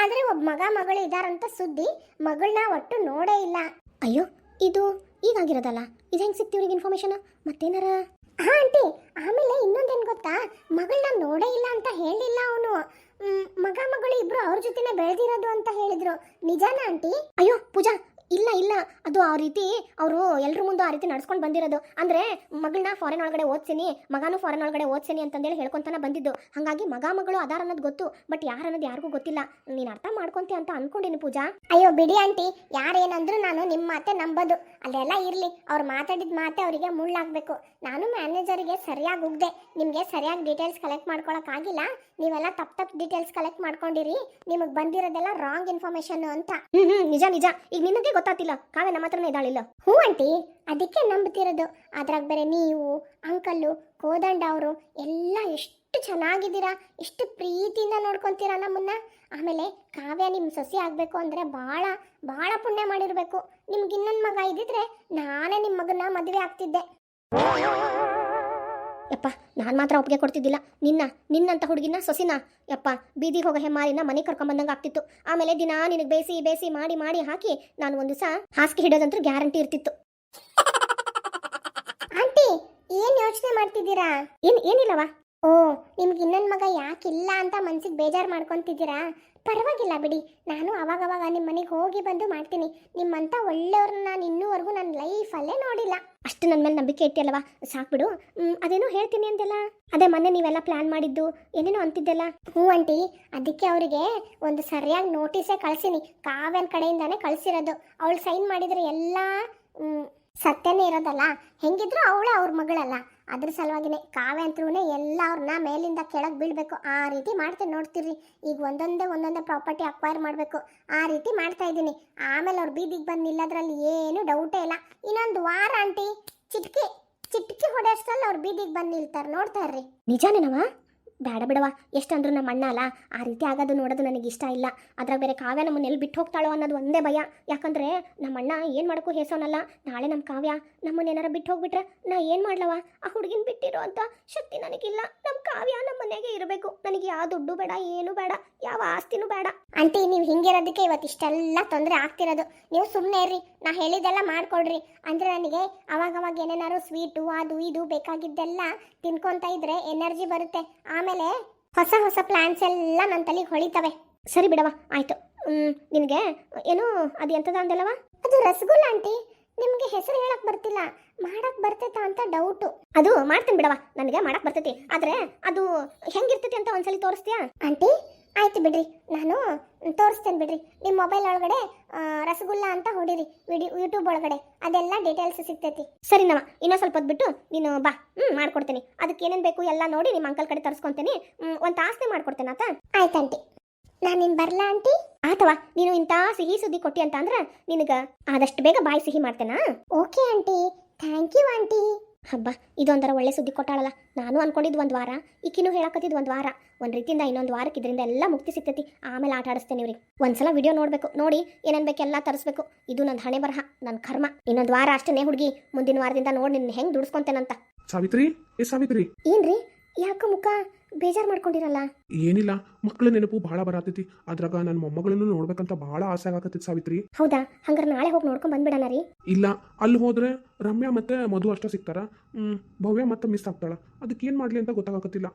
Speaker 3: ಆದ್ರೆ ಒಬ್ಬ ಮಗ ಮಗಳು ಇದಾರಂತ ಸುದ್ದಿ ಮಗಳನ್ನ ಒಟ್ಟು ನೋಡೇ ಇಲ್ಲ. ಅಯ್ಯೋ, ಇದು ಈಗಾಗಿರೋದಲ್ಲ? ಇದು ಹೆಂಗ್ ಸಿಕ್ತಿ ಇವ್ರಿಗೆ ಇನ್ಫಾರ್ಮೇಶನ್ ಮತ್ತೇನಾರ? ಹಾ ಆಂಟಿ, ಆಮೇಲೆ ಇನ್ನೊಂದೇನು ಗೊತ್ತಾ? ಮಗಳನ್ನ ನೋಡೇ ಇಲ್ಲ ಅಂತ ಹೇಳಿಲ್ಲ ಅವನು. ಮಗ, ಮಗಳು ಇಬ್ರು ಅವ್ರ ಜೊತೆನೆ ಬೆಳೆದಿರೋದು ಅಂತ ಹೇಳಿದ್ರು. ನಿಜಾನ ಆಂಟಿ? ಅಯ್ಯೋ, ಪೂಜಾ, ಇಲ್ಲ ಇಲ್ಲ. ಅದು ಆ ರೀತಿ ಅವರು ಎಲ್ಲರ ಮುಂದೆ ಆ ರೀತಿ ನಡ್ಸ್ಕೊಂಡು ಬಂದಿರೋದು. ಅಂದ್ರೆ ಮಗಳನ್ನ ಫಾರಿನ್ ಒಳಗಡೆ ಓದ್ಸಿನಿ, ಮಗನೂ ಫಾರಿನ್ ಒಳಗಡೆ ಓದ್ಸಿನಿ ಅಂತಂದೇಳಿ ಹೇಳ್ಕೊಂತಾನೆ ಬಂದಿದ್ದು. ಹಾಗಾಗಿ ಮಗ, ಮಗಳು ಅದಾರ ಅನ್ನೋದು ಗೊತ್ತು, ಬಟ್ ಯಾರು ಅನ್ನೋದು ಯಾರಿಗೂ ಗೊತ್ತಿಲ್ಲ. ನೀನು ಅರ್ಥ ಮಾಡ್ಕೊಂತಿ ಅಂತ ಅನ್ಕೊಂಡಿನಿ ಪೂಜಾ. ಅಯ್ಯೋ, ಬಿಡಿ ಆಂಟಿ. ಯಾರೇನಂದ್ರು ನಾನು ನಿಮ್ಮ ಮಾತೆ ನಂಬೋದು. ಅಲ್ಲೆಲ್ಲ ಇರಲಿ. ಅವ್ರು ಮಾತಾಡಿದ ಮಾತೆ ಅವರಿಗೆ ಮುಳ್ಳಾಗಬೇಕು. ನಾನು ಮ್ಯಾನೇಜರಿಗೆ ಸರಿಯಾಗಿ ಉಗ್ದೆ ನಿಮಗೆ ಸರಿಯಾಗಿ ಡೀಟೇಲ್ಸ್ ಕಲೆಕ್ಟ್ ಮಾಡ್ಕೊಳಕ್ಕಾಗಿಲ್ಲ ನೀವೆಲ್ಲ ತಪ್ಪು ತಪ್ಪು ಡೀಟೇಲ್ಸ್ ಕಲೆಕ್ಟ್ ಮಾಡ್ಕೊಂಡಿರಿ. ನಿಮಗೆ ಬಂದಿರೋದೆಲ್ಲ ರಾಂಗ್ ಇನ್ಫಾರ್ಮೇಶನ್ ಅಂತ. ಹ್ಞೂ ಹ್ಞೂ ನಿಜ ನಿಜ. ಈಗ ನಿಮಗೆ ಗೊತ್ತಾಗ್ತಿಲ್ಲ. ಕಾವ್ಯ ನಮ್ಮ ಹತ್ರನೇ ಇದ್ದಾಳಿಲ್ಲ. ಹ್ಞೂ ಆಂಟಿ, ಅದಕ್ಕೆ ನಂಬ್ತಿರೋದು. ಅದ್ರಾಗ ಬೇರೆ ನೀವು, ಅಂಕಲ್ಲು, ಕೋದಂಡ ಅವರು ಎಲ್ಲ ಎಷ್ಟು ಚೆನ್ನಾಗಿದ್ದೀರಾ, ಎಷ್ಟು ಪ್ರೀತಿಯಿಂದ ನೋಡ್ಕೊಂತೀರಾ ನಮ್ಮನ್ನ. ಆಮೇಲೆ ಕಾವ್ಯ ನಿಮ್ಮ ಸಸಿ ಆಗಬೇಕು ಅಂದರೆ ಭಾಳ ಭಾಳ ಪುಣ್ಯ ಮಾಡಿರಬೇಕು. ನಿಮ್ಗೆ ಇನ್ನೊಂದು ಮಗ ಇದ್ದಿದ್ರೆ ನಾನೇ ನಿಮ್ಮ ಮಗನ ಮದುವೆ ಆಗ್ತಿದ್ದೆ. ಯಪ್ಪ ನಾನು ಮಾತ್ರ ಒಪ್ಪಿಗೆ ಕೊಡ್ತಿದ್ದಿಲ್ಲ. ನಿನ್ನ ನಿನ್ನಂತ ಹುಡುಗಿನ ಸೊಸಿನ. ಯಪ್ಪ ಬೀದಿಗೆ ಹೋಗೋ ಹೆಮ್ಮಾರಿನ ಮನೆ ಕರ್ಕೊಂಬಂದಂಗೆ ಆಗ್ತಿತ್ತು. ಆಮೇಲೆ ದಿನ ನಿನಗೆ ಬೇಸಿ ಬೇಸಿ ಮಾಡಿ ಮಾಡಿ ಹಾಕಿ ನಾನು ಒಂದು ದಿವಸ ಹಾಸಿಗೆ ಹಿಡೋದಂತೂ ಗ್ಯಾರಂಟಿ ಇರ್ತಿತ್ತು. ಆಂಟಿ ಏನ್ ಯೋಚನೆ ಮಾಡ್ತಿದ್ದೀರಾ? ಏನ್ ಏನಿಲ್ಲವಾ? ಓ ನಿಮ್ಗೆ ಇನ್ನೊಂದು ಮಗ ಯಾಕಿಲ್ಲ ಅಂತ ಮನ್ಸಿಗೆ ಬೇಜಾರು ಮಾಡ್ಕೊಂತಿದ್ದೀರಾ? ಪರವಾಗಿಲ್ಲ ಬಿಡಿ. ನಾನು ಅವಾಗವಾಗ ಅವಾಗ ನಿಮ್ಮ ಮನೆಗೆ ಹೋಗಿ ಬಂದು ಮಾಡ್ತೀನಿ. ನಿಮ್ಮಂಥ ಒಳ್ಳೆಯವ್ರನ್ನ ನಾನು ಇನ್ನೂವರೆಗೂ ನನ್ನ ಲೈಫಲ್ಲೇ ನೋಡಿಲ್ಲ. ಅಷ್ಟು ನನ್ನ ಮೇಲೆ ನಂಬಿಕೆ ಇಟ್ಟಿಯಲ್ಲವಾ ಸಾಕ್ಬಿಡು ಬಿಡು. ಅದೇನೋ ಹೇಳ್ತೀನಿ ಅಂದೆಲ್ಲ ಅದೇ ಮೊನ್ನೆ ನೀವೆಲ್ಲ ಪ್ಲಾನ್ ಮಾಡಿದ್ದು, ಏನೇನೋ ಅಂತಿದ್ದೆಲ್ಲ ಹ್ಞೂ ಆಂಟಿ. ಅದಕ್ಕೆ ಅವರಿಗೆ ಒಂದು ಸರಿಯಾಗಿ ನೋಟಿಸೇ ಕಳ್ಸೀನಿ. ಕಾವ್ಯನ ಕಡೆಯಿಂದಾನೇ ಕಳಿಸಿರೋದು. ಅವಳು ಸೈನ್ ಮಾಡಿದರೆ ಎಲ್ಲ ಸತ್ಯನೇ ಇರೋದಲ್ಲ? ಹೆಂಗಿದ್ರು ಅವಳೇ ಅವ್ರ ಮಗಳಲ್ಲ. ಅದ್ರ ಸಲುವಾಗಿನೇ ಕಾವ್ಯ ಅಂತೂ ಎಲ್ಲ ಅವ್ರನ್ನ ಮೇಲಿಂದ ಕೆಳಗೆ ಬೀಳಬೇಕು. ಆ ರೀತಿ ಮಾಡ್ತೀನಿ ನೋಡ್ತೀರಿ ಈಗ ಒಂದೊಂದೇ ಒಂದೊಂದೇ ಪ್ರಾಪರ್ಟಿ ಅಕ್ವೈರ್ ಮಾಡಬೇಕು. ಆ ರೀತಿ ಮಾಡ್ತಾ ಇದ್ದೀನಿ. ಆಮೇಲೆ ಅವ್ರು ಬೀದಿಗೆ ಬಂದು ನಿಲ್ಲೋದ್ರಲ್ಲಿ ಏನು ಡೌಟೇ ಇಲ್ಲ. ಇನ್ನೊಂದು ವಾರ ಆಂಟಿ, ಚಿಟ್ಕಿ ಚಿಟ್ಕಿ ಹೊಡೆಯೋಷ್ಟರಲ್ಲಿ ಅವ್ರು ಬೀದಿಗೆ ಬಂದು ನಿಲ್ತಾರೆ. ನೋಡ್ತಾ ಇರ್ರಿ. ನಿಜಾನೇನವ ಬೇಡ ಬಿಡವ ಎಷ್ಟಂದ್ರೂ ನಮ್ಮ ಅಣ್ಣ ಅಲ್ಲ, ಆ ರೀತಿ ಆಗೋದು ನೋಡೋದು ನನಗೆ ಇಷ್ಟ ಇಲ್ಲ. ಅದ್ರಾಗ ಬೇರೆ ಕಾವ್ಯ ನಮ್ಮನ್ನ ಎಲ್ಲಿ ಬಿಟ್ಟು ಹೋಗ್ತಾಳೋ ಅನ್ನೋದು ಒಂದೇ ಭಯ. ಯಾಕಂದ್ರೆ ನಮ್ಮ ಅಣ್ಣ ಏನು ಮಾಡೋಕ್ಕೂ ಹೇಸೋನಲ್ಲ, ನಾಳೆ ನಮ್ಮ ಕಾವ್ಯ ನಮ್ಮನ್ನ ಏನಾರ ಬಿಟ್ಟು ಹೋಗ್ಬಿಟ್ರೆ ನಾ ಏನು ಮಾಡ್ಲವ ಆ ಹುಡುಗಿನ ಬಿಟ್ಟಿರೋ ಅಂತ ಶಕ್ತಿ ನನಗಿಲ್ಲ. ನಮ್ಮ ಕಾವ್ಯ ನಮ್ಮ ಮನೆಗೆ ಇರಬೇಕು. ನನಗೆ ಯಾವ ದುಡ್ಡು ಬೇಡ, ಏನು ಬೇಡ, ಯಾವ ಆಸ್ತಿನೂ ಬೇಡ. ಆಂಟಿ, ನೀವು ಹಿಂಗಿರೋದಕ್ಕೆ ಇವತ್ತು ಇಷ್ಟೆಲ್ಲ ತೊಂದರೆ ಆಗ್ತಿರೋದು. ನೀವು ಸುಮ್ಮನೆ ಇರ್ರಿ. ನಾ ಹೇಳಿದ್ದೆಲ್ಲ ಮಾಡಿಕೊಡ್ರಿ ಅಂದರೆ ನನಗೆ ಅವಾಗವಾಗ ಅವಾಗ ಏನೇನಾದ್ರು ಸ್ವೀಟು ಅದು ಇದು ಬೇಕಾಗಿದ್ದೆಲ್ಲ ತಿನ್ಕೊತಾ ಇದ್ರೆ ಎನರ್ಜಿ ಬರುತ್ತೆ. ಆಮೇಲೆ ಹೊಸ ಹೊಸ ಪ್ಲ್ಯಾನ್ಸ್ ಎಲ್ಲ ನನ್ನ ತಲೆಗೆ ಹೊಳಿತವೆ. ಸರಿ ಬಿಡವ ಆಯ್ತು. ನಿನಗೆ ಏನು, ಅದು ಎಂತದ ಅಂದಲ್ಲವ ಅದು ರಸಗುಲ್ಲ ಆಂಟಿ. ನಿಮಗೆ ಹೆಸರು ಹೇಳಕ್ ಬರ್ತಿಲ್ಲ. ಮಾಡಕ್ ಬರ್ತೈತಾ ಅಂತ ಡೌಟು ಅದು ಮಾಡ್ತೀನಿ ಬಿಡವ ನನಗೆ ಮಾಡಕ್ ಬರ್ತೈತಿ. ಆದ್ರೆ ಅದು ಹೆಂಗಿರ್ತೈತಿ ಅಂತ ಒಂದ್ಸಲಿ ತೋರಿಸ್ತೀಯಾ? ಆಂಟಿ ಆಯ್ತು ಬಿಡ್ರಿ ನಾನು ತೋರಿಸ್ತೇನೆ ಬಿಡ್ರಿ. ನಿಮ್ಮ ಮೊಬೈಲ್ ಒಳಗಡೆ ರಸಗುಲ್ಲ ಅಂತ ಹೊಡಿರಿ ವಿಡಿಯೋ ಯೂಟ್ಯೂಬ್ ಒಳಗಡೆ. ಅದೆಲ್ಲ ಡೀಟೇಲ್ಸ್ ಸಿಗ್ತೈತಿ. ಸರಿ ನಮ್ಮ ಇನ್ನೊಂದು ಸ್ವಲ್ಪ ಹೊತ್ತು ಬಿಟ್ಟು ನೀನು ಬಾ ಹ್ಞೂ ಮಾಡ್ಕೊಡ್ತೀನಿ. ಅದಕ್ಕೆ ಏನೇನು ಬೇಕು ಎಲ್ಲ ನೋಡಿ ನಿಮ್ಮ ಅಂಕಲ್ ಕಡೆ ತರಿಸ್ಕೊತೀನಿ. ಒಂದು ತಾಸನೆ ಮಾಡ್ಕೊಡ್ತೇನೆ ಆತ? ಆಯ್ತು ಆಂಟಿ. ನಾನು ನಿನ್ ಬರ್ಲಾ ಆಂಟಿ? ಅಥವಾ ನೀನು ಇಂಥ ಸಿಹಿ ಸುದ್ದಿ ಕೊಟ್ಟಿ ಅಂತ ಅಂದ್ರೆ ನಿನಗ ಆದಷ್ಟು ಬೇಗ ಬಾಯಿ ಸಿಹಿ ಮಾಡ್ತೇನಾ? Okay aunty thank you aunty.
Speaker 2: ಹಬ್ಬ ಇದೊಂಥರ ಒಳ್ಳೆ ಸುದ್ದಿ ಕೊಟ್ಟಾಳಲ್ಲ. ನಾನು ಅನ್ಕೊಂಡಿದ್ದು ಒಂದು ವಾರ ಈಕಿನೂ ಹೇಳಕತ್ತಿದ್ದು ಒಂದು ವಾರ. ಒಂದು ರೀತಿಯಿಂದ ಇನ್ನೊಂದು ವಾರಕ್ಕೆ ಇದರಿಂದ ಎಲ್ಲ ಮುಕ್ತಿ ಸಿಗ್ತೈತಿ. ಆಮೇಲೆ ಆಟ ಆಡಿಸ್ತೇನೆ ಇವ್ರಿಗೆ. ಒಂದ್ಸಲ ವಿಡಿಯೋ ನೋಡಬೇಕು. ನೋಡಿ ಏನೇನು ಬೇಕೆಲ್ಲ ತರಿಸ್ಬೇಕು. ಇದು ನನ್ನ ಹಣೆ ಬರಹ ನನ್ನ ಕರ್ಮ. ಇನ್ನೊಂದು ವಾರ ಅಷ್ಟನೇ ಹುಡುಗಿ ಮುಂದಿನ ವಾರದಿಂದ ನೋಡಿ ನಿನ್ನ ಹೆಂಗೆ ದುಡಿಸ್ಕೊಂತೇನಂತ.
Speaker 1: ಸಾವಿತ್ರಿ ಏ ಸಾವಿತ್ರಿ.
Speaker 2: ಏನ್ರಿ? ಯಾಕ ಮುಖ? ಬೇಜಾರು ಮಾಡ್ಕೊಂಡಿರಲ್ಲ?
Speaker 1: ಏನಿಲ್ಲ ಮಕ್ಕಳ ನೆನಪು ಭಾಳ ಬರತೈತಿ. ಅದ್ರಾಗ ನನ್ನ ಮೊಮ್ಮಗಳನ್ನು ನೋಡ್ಬೇಕಂತ ಭಾಳ ಆಸೆ ಆಗತ್ತೈತಿ ಸಾವಿತ್ರಿ.
Speaker 2: ಹೌದಾ? ಹಂಗಾರೆ ನಾಳೆ ಹೋಗಿ ನೋಡ್ಕೊಂಡ್ ಬಂದ್ಬಿಡಣ ರೀ.
Speaker 1: ಇಲ್ಲ ಅಲ್ಲಿ ಹೋದ್ರೆ ರಮ್ಯಾ ಮತ್ತೆ ಮಧು ಅಷ್ಟೇ ಸಿಗ್ತಾರ. ಹ್ಮ್, ಭವ್ಯ ಮತ್ತೆ ಮಿಸ್ ಆಗ್ತಾಳ. ಅದಕ್ಕೆ ಏನು ಮಾಡ್ಲಿ ಅಂತ ಗೊತ್ತಾಗತ್ತಿಲ್ಲ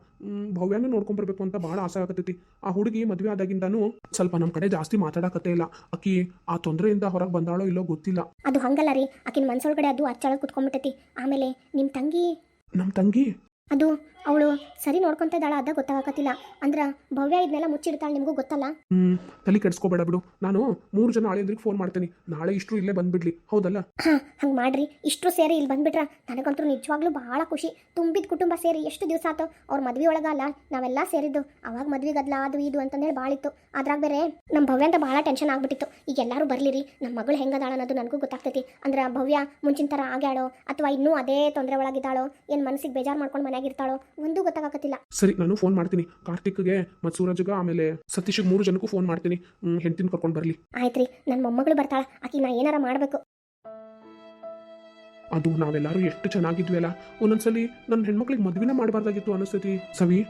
Speaker 1: ಭವ್ಯನೂ ನೋಡ್ಕೊಂಬರ್ಬೇಕು ಅಂತ ಭಾಳ ಆಸೆ ಆಗತೈತಿ ಆ ಹುಡುಗಿ ಮದ್ವೆ ಆದಾಗಿಂದಾನು ಸ್ವಲ್ಪ ನಮ್ಮ ಕಡೆ ಜಾಸ್ತಿ ಮಾತಾಡಕತ್ತೇ ಇಲ್ಲ. ಅಕ್ಕಿ ಆ ತೊಂದರೆಯಿಂದ ಹೊರಗೆ ಬಂದಾಳೋ ಇಲ್ಲೋ ಗೊತ್ತಿಲ್ಲ.
Speaker 2: ಅದು ಹಂಗಲ್ಲ ರೀ. ಆಕಿನ ಮನ್ಸೊಳಗಡೆ ಅದು ಅಚ್ಚಳ ಕುತ್ಕೊಂಡ್ಬಿಟ್ಟೈತಿ. ಆಮೇಲೆ ನಿಮ್ಮ ತಂಗಿ?
Speaker 1: ನಮ್ಮ ತಂಗಿ?
Speaker 2: ಅದು ಅವಳು ಸರಿ ನೋಡ್ಕೊಂತ ಇದ್ದಾಳ? ಅದ ಗೊತ್ತಾಗಕತ್ತಿಲ್ಲ. ಅಂದ್ರ ಭವ್ಯ ಇದನ್ನೆಲ್ಲ ಮುಚ್ಚಿಡ್ತಾಳೆ ನಿಮಗೂ ಗೊತ್ತಲ್ಲ?
Speaker 1: ಹ್ಮ್ ತಲೆ ಕೆಡಿಸ್ಕೋಬೇಡ ಬಿಡು. ನಾನು ಮೂರು ಜನ ಆಳಿಂದ್ರಿಗೆ ಫೋನ್ ಮಾಡ್ತೀನಿ. ನಾಳೆ ಇಷ್ಟು ಇಲ್ಲೇ ಬಂದ್ಬಿಡ್ಲಿ. ಹೌದಲ್ಲ?
Speaker 2: ಹಾ ಹಂಗೆ ಮಾಡ್ರಿ. ಇಷ್ಟು ಸೇರಿ ಇಲ್ಲಿ ಬಂದ್ಬಿಟ್ರ ನನಗಂತೂ ನಿಜವಾಗ್ಲೂ ಬಹಳ ಖುಷಿ. ತುಂಬಿದ ಕುಟುಂಬ ಸೇರಿ ಎಷ್ಟು ದಿವಸ ಆತು? ಅವ್ರ ಮದ್ವೆ ಒಳಗಲ್ಲ ನಾವೆಲ್ಲ ಸೇರಿದ್ದು. ಅವಾಗ ಮದ್ವೆ ಗದ್ಲ ಅದು ಇದು ಅಂತಂದೇಳಿ ಭಾಳ ಇತ್ತು. ಅದ್ರಾಗ ಬೇರೆ ನಮ್ಮ ಭವ್ಯ ಅಂತ ಭಾಳ ಟೆನ್ಷನ್ ಆಗ್ಬಿಟ್ಟಿತ್ತು. ಈಗ ಎಲ್ಲರೂ ಬರ್ಲಿರಿ. ನಮ್ಮ ಮಗಳು ಹೆಂಗದಾಳ ಅನ್ನೋದು ನನಗೂ ಗೊತ್ತಾಗ್ತೈತಿ. ಅಂದ್ರ ಭವ್ಯ ಮುಂಚಿನ ಥರ ಆಗ್ಯಾಳೋ ಅಥವಾ ಇನ್ನೂ ಅದೇ ತೊಂದರೆ ಒಳಗಿದ್ದಾಳೋ ಏನು ಮನಸ್ಸಿಗೆ ಬೇಜಾರು ಮಾಡ್ಕೊಂಡು ಮನ್ಯಾಗ ಇರ್ತಾಳೋ ಒಂದೂ ಗೊತ್ತಾಗಕತ್ತಿಲ್ಲ.
Speaker 1: ಸರಿ ನಾನು ಫೋನ್ ಮಾಡ್ತೀನಿ. ಕಾರ್ತಿಕ್ಗೆ ಮತ್ತು ಸೂರಜ್ಗೆ ಆಮೇಲೆ ಸತೀಶ್ಗೆ ಮೂರು ಜನಕ್ಕೂ ಫೋನ್ ಮಾಡ್ತೀನಿ. ಹೆಂಡತಿನ ಕರ್ಕೊಂಡು ಬರಲಿ.
Speaker 2: ಆಯ್ತ್ರಿ ನನ್ನ ಮೊಮ್ಮಗಳು ಬರ್ತಾಳ. ಆಕಿ ನಾ ಏನಾರ ಮಾಡಬೇಕು.
Speaker 1: ಅದು ನಾವೆಲ್ಲರೂ ಎಷ್ಟು ಚೆನ್ನಾಗಿದ್ವಿ ಅಲ್ಲ ಒಂದೊಂದ್ಸಲಿ ನನ್ನ ಹೆಣ್ಮಕ್ಳಿಗೆ ಮದುವೆನ ಮಾಡಬಾರ್ದಾಗಿತ್ತು ಅನಿಸ್ತೈತಿ. ಸವಿ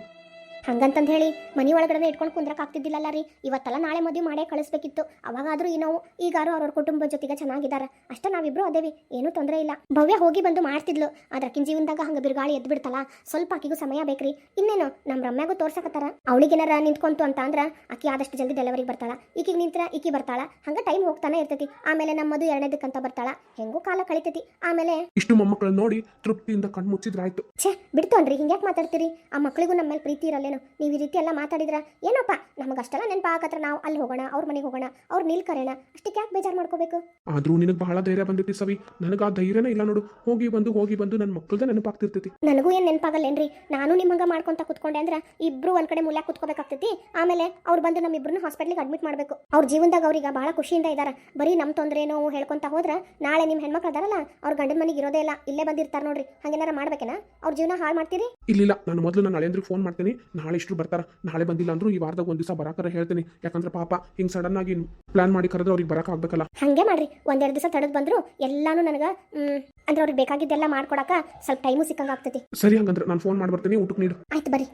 Speaker 2: ಹಂಗಂತಂದು ಹೇಳಿ ಮನೆ ಒಳಗಡೆ ಇಟ್ಕೊಂಡು ಕುಂದ್ರಕ್ ಆಗ್ತಿದ್ದಿಲ್ಲಲ್ಲ ರೀ. ಇವತ್ತಲ್ಲ ನಾಳೆ ಮದುವೆ ಮಾಡೇ ಕಳಿಸ್ಬೇಕಿತ್ತು. ಅವಾಗಾದ್ರೂ ಏನೋ ಈಗಾರು ಅವ್ರವ್ರ ಕುಟುಂಬದ ಜೊತೆಗೆ ಚೆನ್ನಾಗಿದ್ದಾರೆ ಅಷ್ಟೇ ನಾವಿಬ್ರು ಅದೇವಿ ಏನೂ ತೊಂದರೆ ಇಲ್ಲ. ಭವ್ಯ ಹೋಗಿ ಬಂದು ಮಾಡ್ತಿದ್ಲು. ಆದ್ರೆ ಆಕಿನ ಜೀವನದಾಗ ಹಂಗೆ ಬಿರುಗಾಳಿ ಎದ್ದು ಬಿಡ್ತಲ್ಲ ಸ್ವಲ್ಪ ಆಕಿಗೂ ಸಮಯ ಬೇಕ್ರಿ. ಇನ್ನೇನು ನಮ್ಮ ರಮ್ಯಾಗೂ ತೋರ್ಸಕತ್ತಾರ. ಅವಳಿಗೇನಾರ ನಿಂತ್ಕೊಂತು ಅಂತ ಅಂದ್ರೆ ಆಕಿ ಆದಷ್ಟು ಜಲ್ದಿ ಡೆಲಿವರಿಗೆ ಬರ್ತಾಳ. ಈಕಿಗೆ ನಿಂತ್ರ ಈಕಿ ಬರ್ತಾಳ. ಹಂಗ ಟೈಮ್ ಹೋಗ್ತಾನೆ ಇರ್ತೈತಿ. ಆಮೇಲೆ ನಮ್ಮದು ಎರಡನೇದಕ್ಕಂತ ಬರ್ತಾಳ. ಹೆಂಗೂ ಕಾಲ ಕಳಿತೈತಿ. ಆಮೇಲೆ
Speaker 1: ಇಷ್ಟು ಮೊಮ್ಮಕ್ಕಳನ್ನ ನೋಡಿ ತೃಪ್ತಿಯಿಂದ ಕಣ್ಣು ಮುಚ್ಚಿದ್ರಾಯ್ತು
Speaker 2: ಛೇ ಬಿಡ್ತು ಅನ್ರಿ ಹಿಂಗ್ಯಾಕೆ ಮಾತಾಡ್ತೀರಿ? ಆ ಮಕ್ಕಳಿಗೂ ನಮ್ಮ ಮೇಲೆ ಪ್ರೀತಿ ಇರಲ್ಲೇನು ನೀವು ಈ ರೀತಿ ಎಲ್ಲ ಮಾತಾಡಿದ್ರ ಏನಪ್ಪ? ನಮಗೆ ಅಷ್ಟೆಲ್ಲ ನೆನಪಾಗತ್ರ ನಾವು ಅಲ್ಲಿ ಹೋಗೋಣ ಅವ್ರ ಮನೆಗೆ ಹೋಗೋಣ ಅವ್ರು ನೀಲ್ ಕರೆಯೋಣ ಅಷ್ಟಕ್ಕೆ ಯಾಕೆ ಬೇಜಾರು ಮಾಡ್ಕೋಬೇಕು?
Speaker 1: ಆದ್ರೂ ನಿನಗೆ ಬಹಳ ಧೈರ್ಯ ಬಂದಿತ್ತು ಸವಿ. ನನಗೆ ಆ ಧೈರ್ಯನೇ ಇಲ್ಲ ನೋಡು. ಹೋಗಿ ಬಂದು ಹೋಗಿ ಬಂದು ನನ್ನ ಮಕ್ಕಳದ ನೆನಪಾಗ್ತಿರ್ತೈತಿ.
Speaker 2: ನನಗೂ ಏನು ನೆನಪಾಗಲ್ಲೇನ್ರಿ? ನಾನು ನಿಮ್ಮಂಗ ಮಾಡ್ಕೊಂತ ಕುತ್ಕೊಂಡೆ ಅಂದ್ರೆ ಇಬ್ರು ಒಂದ್ ಕಡೆ ಮೂಲ್ಯಾಗ ಕುತ್ಕೋಬೇಕಾಗ್ತೈತಿ. ಆಮೇಲೆ ಅವ್ರು ಬಂದು ನಮ್ಮಿಬ್ರನ್ನ ಹಾಸ್ಪಿಟ್ಲಿಗೆ ಅಡ್ಮಿಟ್ ಮಾಡಬೇಕು. ಅವ್ರ ಜೀವನದಾಗ ಅವ್ರಿಗೆ ಬಹಳ ಖುಷಿಯಿಂದ ಇದಾರ. ಬರೀ ನಮ್ಮ ತೊಂದರೆ ನೋವು ಹೇಳ್ಕೊಂತ ಹೋದ್ರೆ ನಾಳೆ ನಿಮ್ಮ ಹೆಣ್ಮಕ್ಳು ಅದಾರಲ್ಲ ಅವ್ರ ಗಂಡನ ಮನೆಗೆ ಇರೋದೇ ಇಲ್ಲ ಇಲ್ಲೇ ಬಂದಿರ್ತಾರ ನೋಡ್ರಿ. ಹಂಗೇನಾರ ಮಾಡ್ಬೇಕೇನಾ? ಅವ್ರ ಜೀವನ ಹಾಳು ಮಾಡ್ತೀರಿ?
Speaker 1: ಇಲ್ಲ ನಾನು ಮೊದಲು ನಾನು ಅಳೆಂದ್ರಿಗೆ ಫೋನ್ ಮಾಡ್ತೀನಿ. ನಾಳೆ ಇಷ್ಟು ಬರ್ತಾರ ನಾಳೆ ಬಂದಿಲ್ಲ ಅಂದ್ರೂ ಈ ವಾರದಾಗ ಒಂದು ದಿವಸ ಬರಾಕರ ಹೇಳ್ತೀನಿ. ಯಾಕಂದ್ರೆ ಪಾಪ ಹಿಂಗೆ ಸಡನ್ ಆಗಿ ಪ್ಲಾನ್ ಮಾಡಿ ಕರೆದ್ರೆ ಅವ್ರಿಗೆ ಬರಕ್ ಆಗ್ಬೇಕಲ್ಲ.
Speaker 2: ಹಂಗೆ ಮಾಡ್ರಿ. ಒಂದೆರಡು ದಿವಸ ತಡದ್ ಬಂದ್ರು ಎಲ್ಲಾನು ನನಗೆ ಅಂದ್ರೆ ಅವ್ರಿಗೆ ಬೇಕಾಗಿದ್ದೆಲ್ಲ ಮಾಡ್ಕೊಡಕ ಸ್ವಲ್ಪ ಟೈಮು ಸಿಕ್ಕಂಗ ಆಗ್ತೈತಿ
Speaker 1: ಸರಿ ಹಂಗಂದ್ರೆ ನಾನು ಫೋನ್ ಮಾಡ್ಬರ್ತೀನಿ ಊಟಕ್ಕೆ ನೀಡು.
Speaker 2: ಆಯ್ತು ಬರ್ರಿ.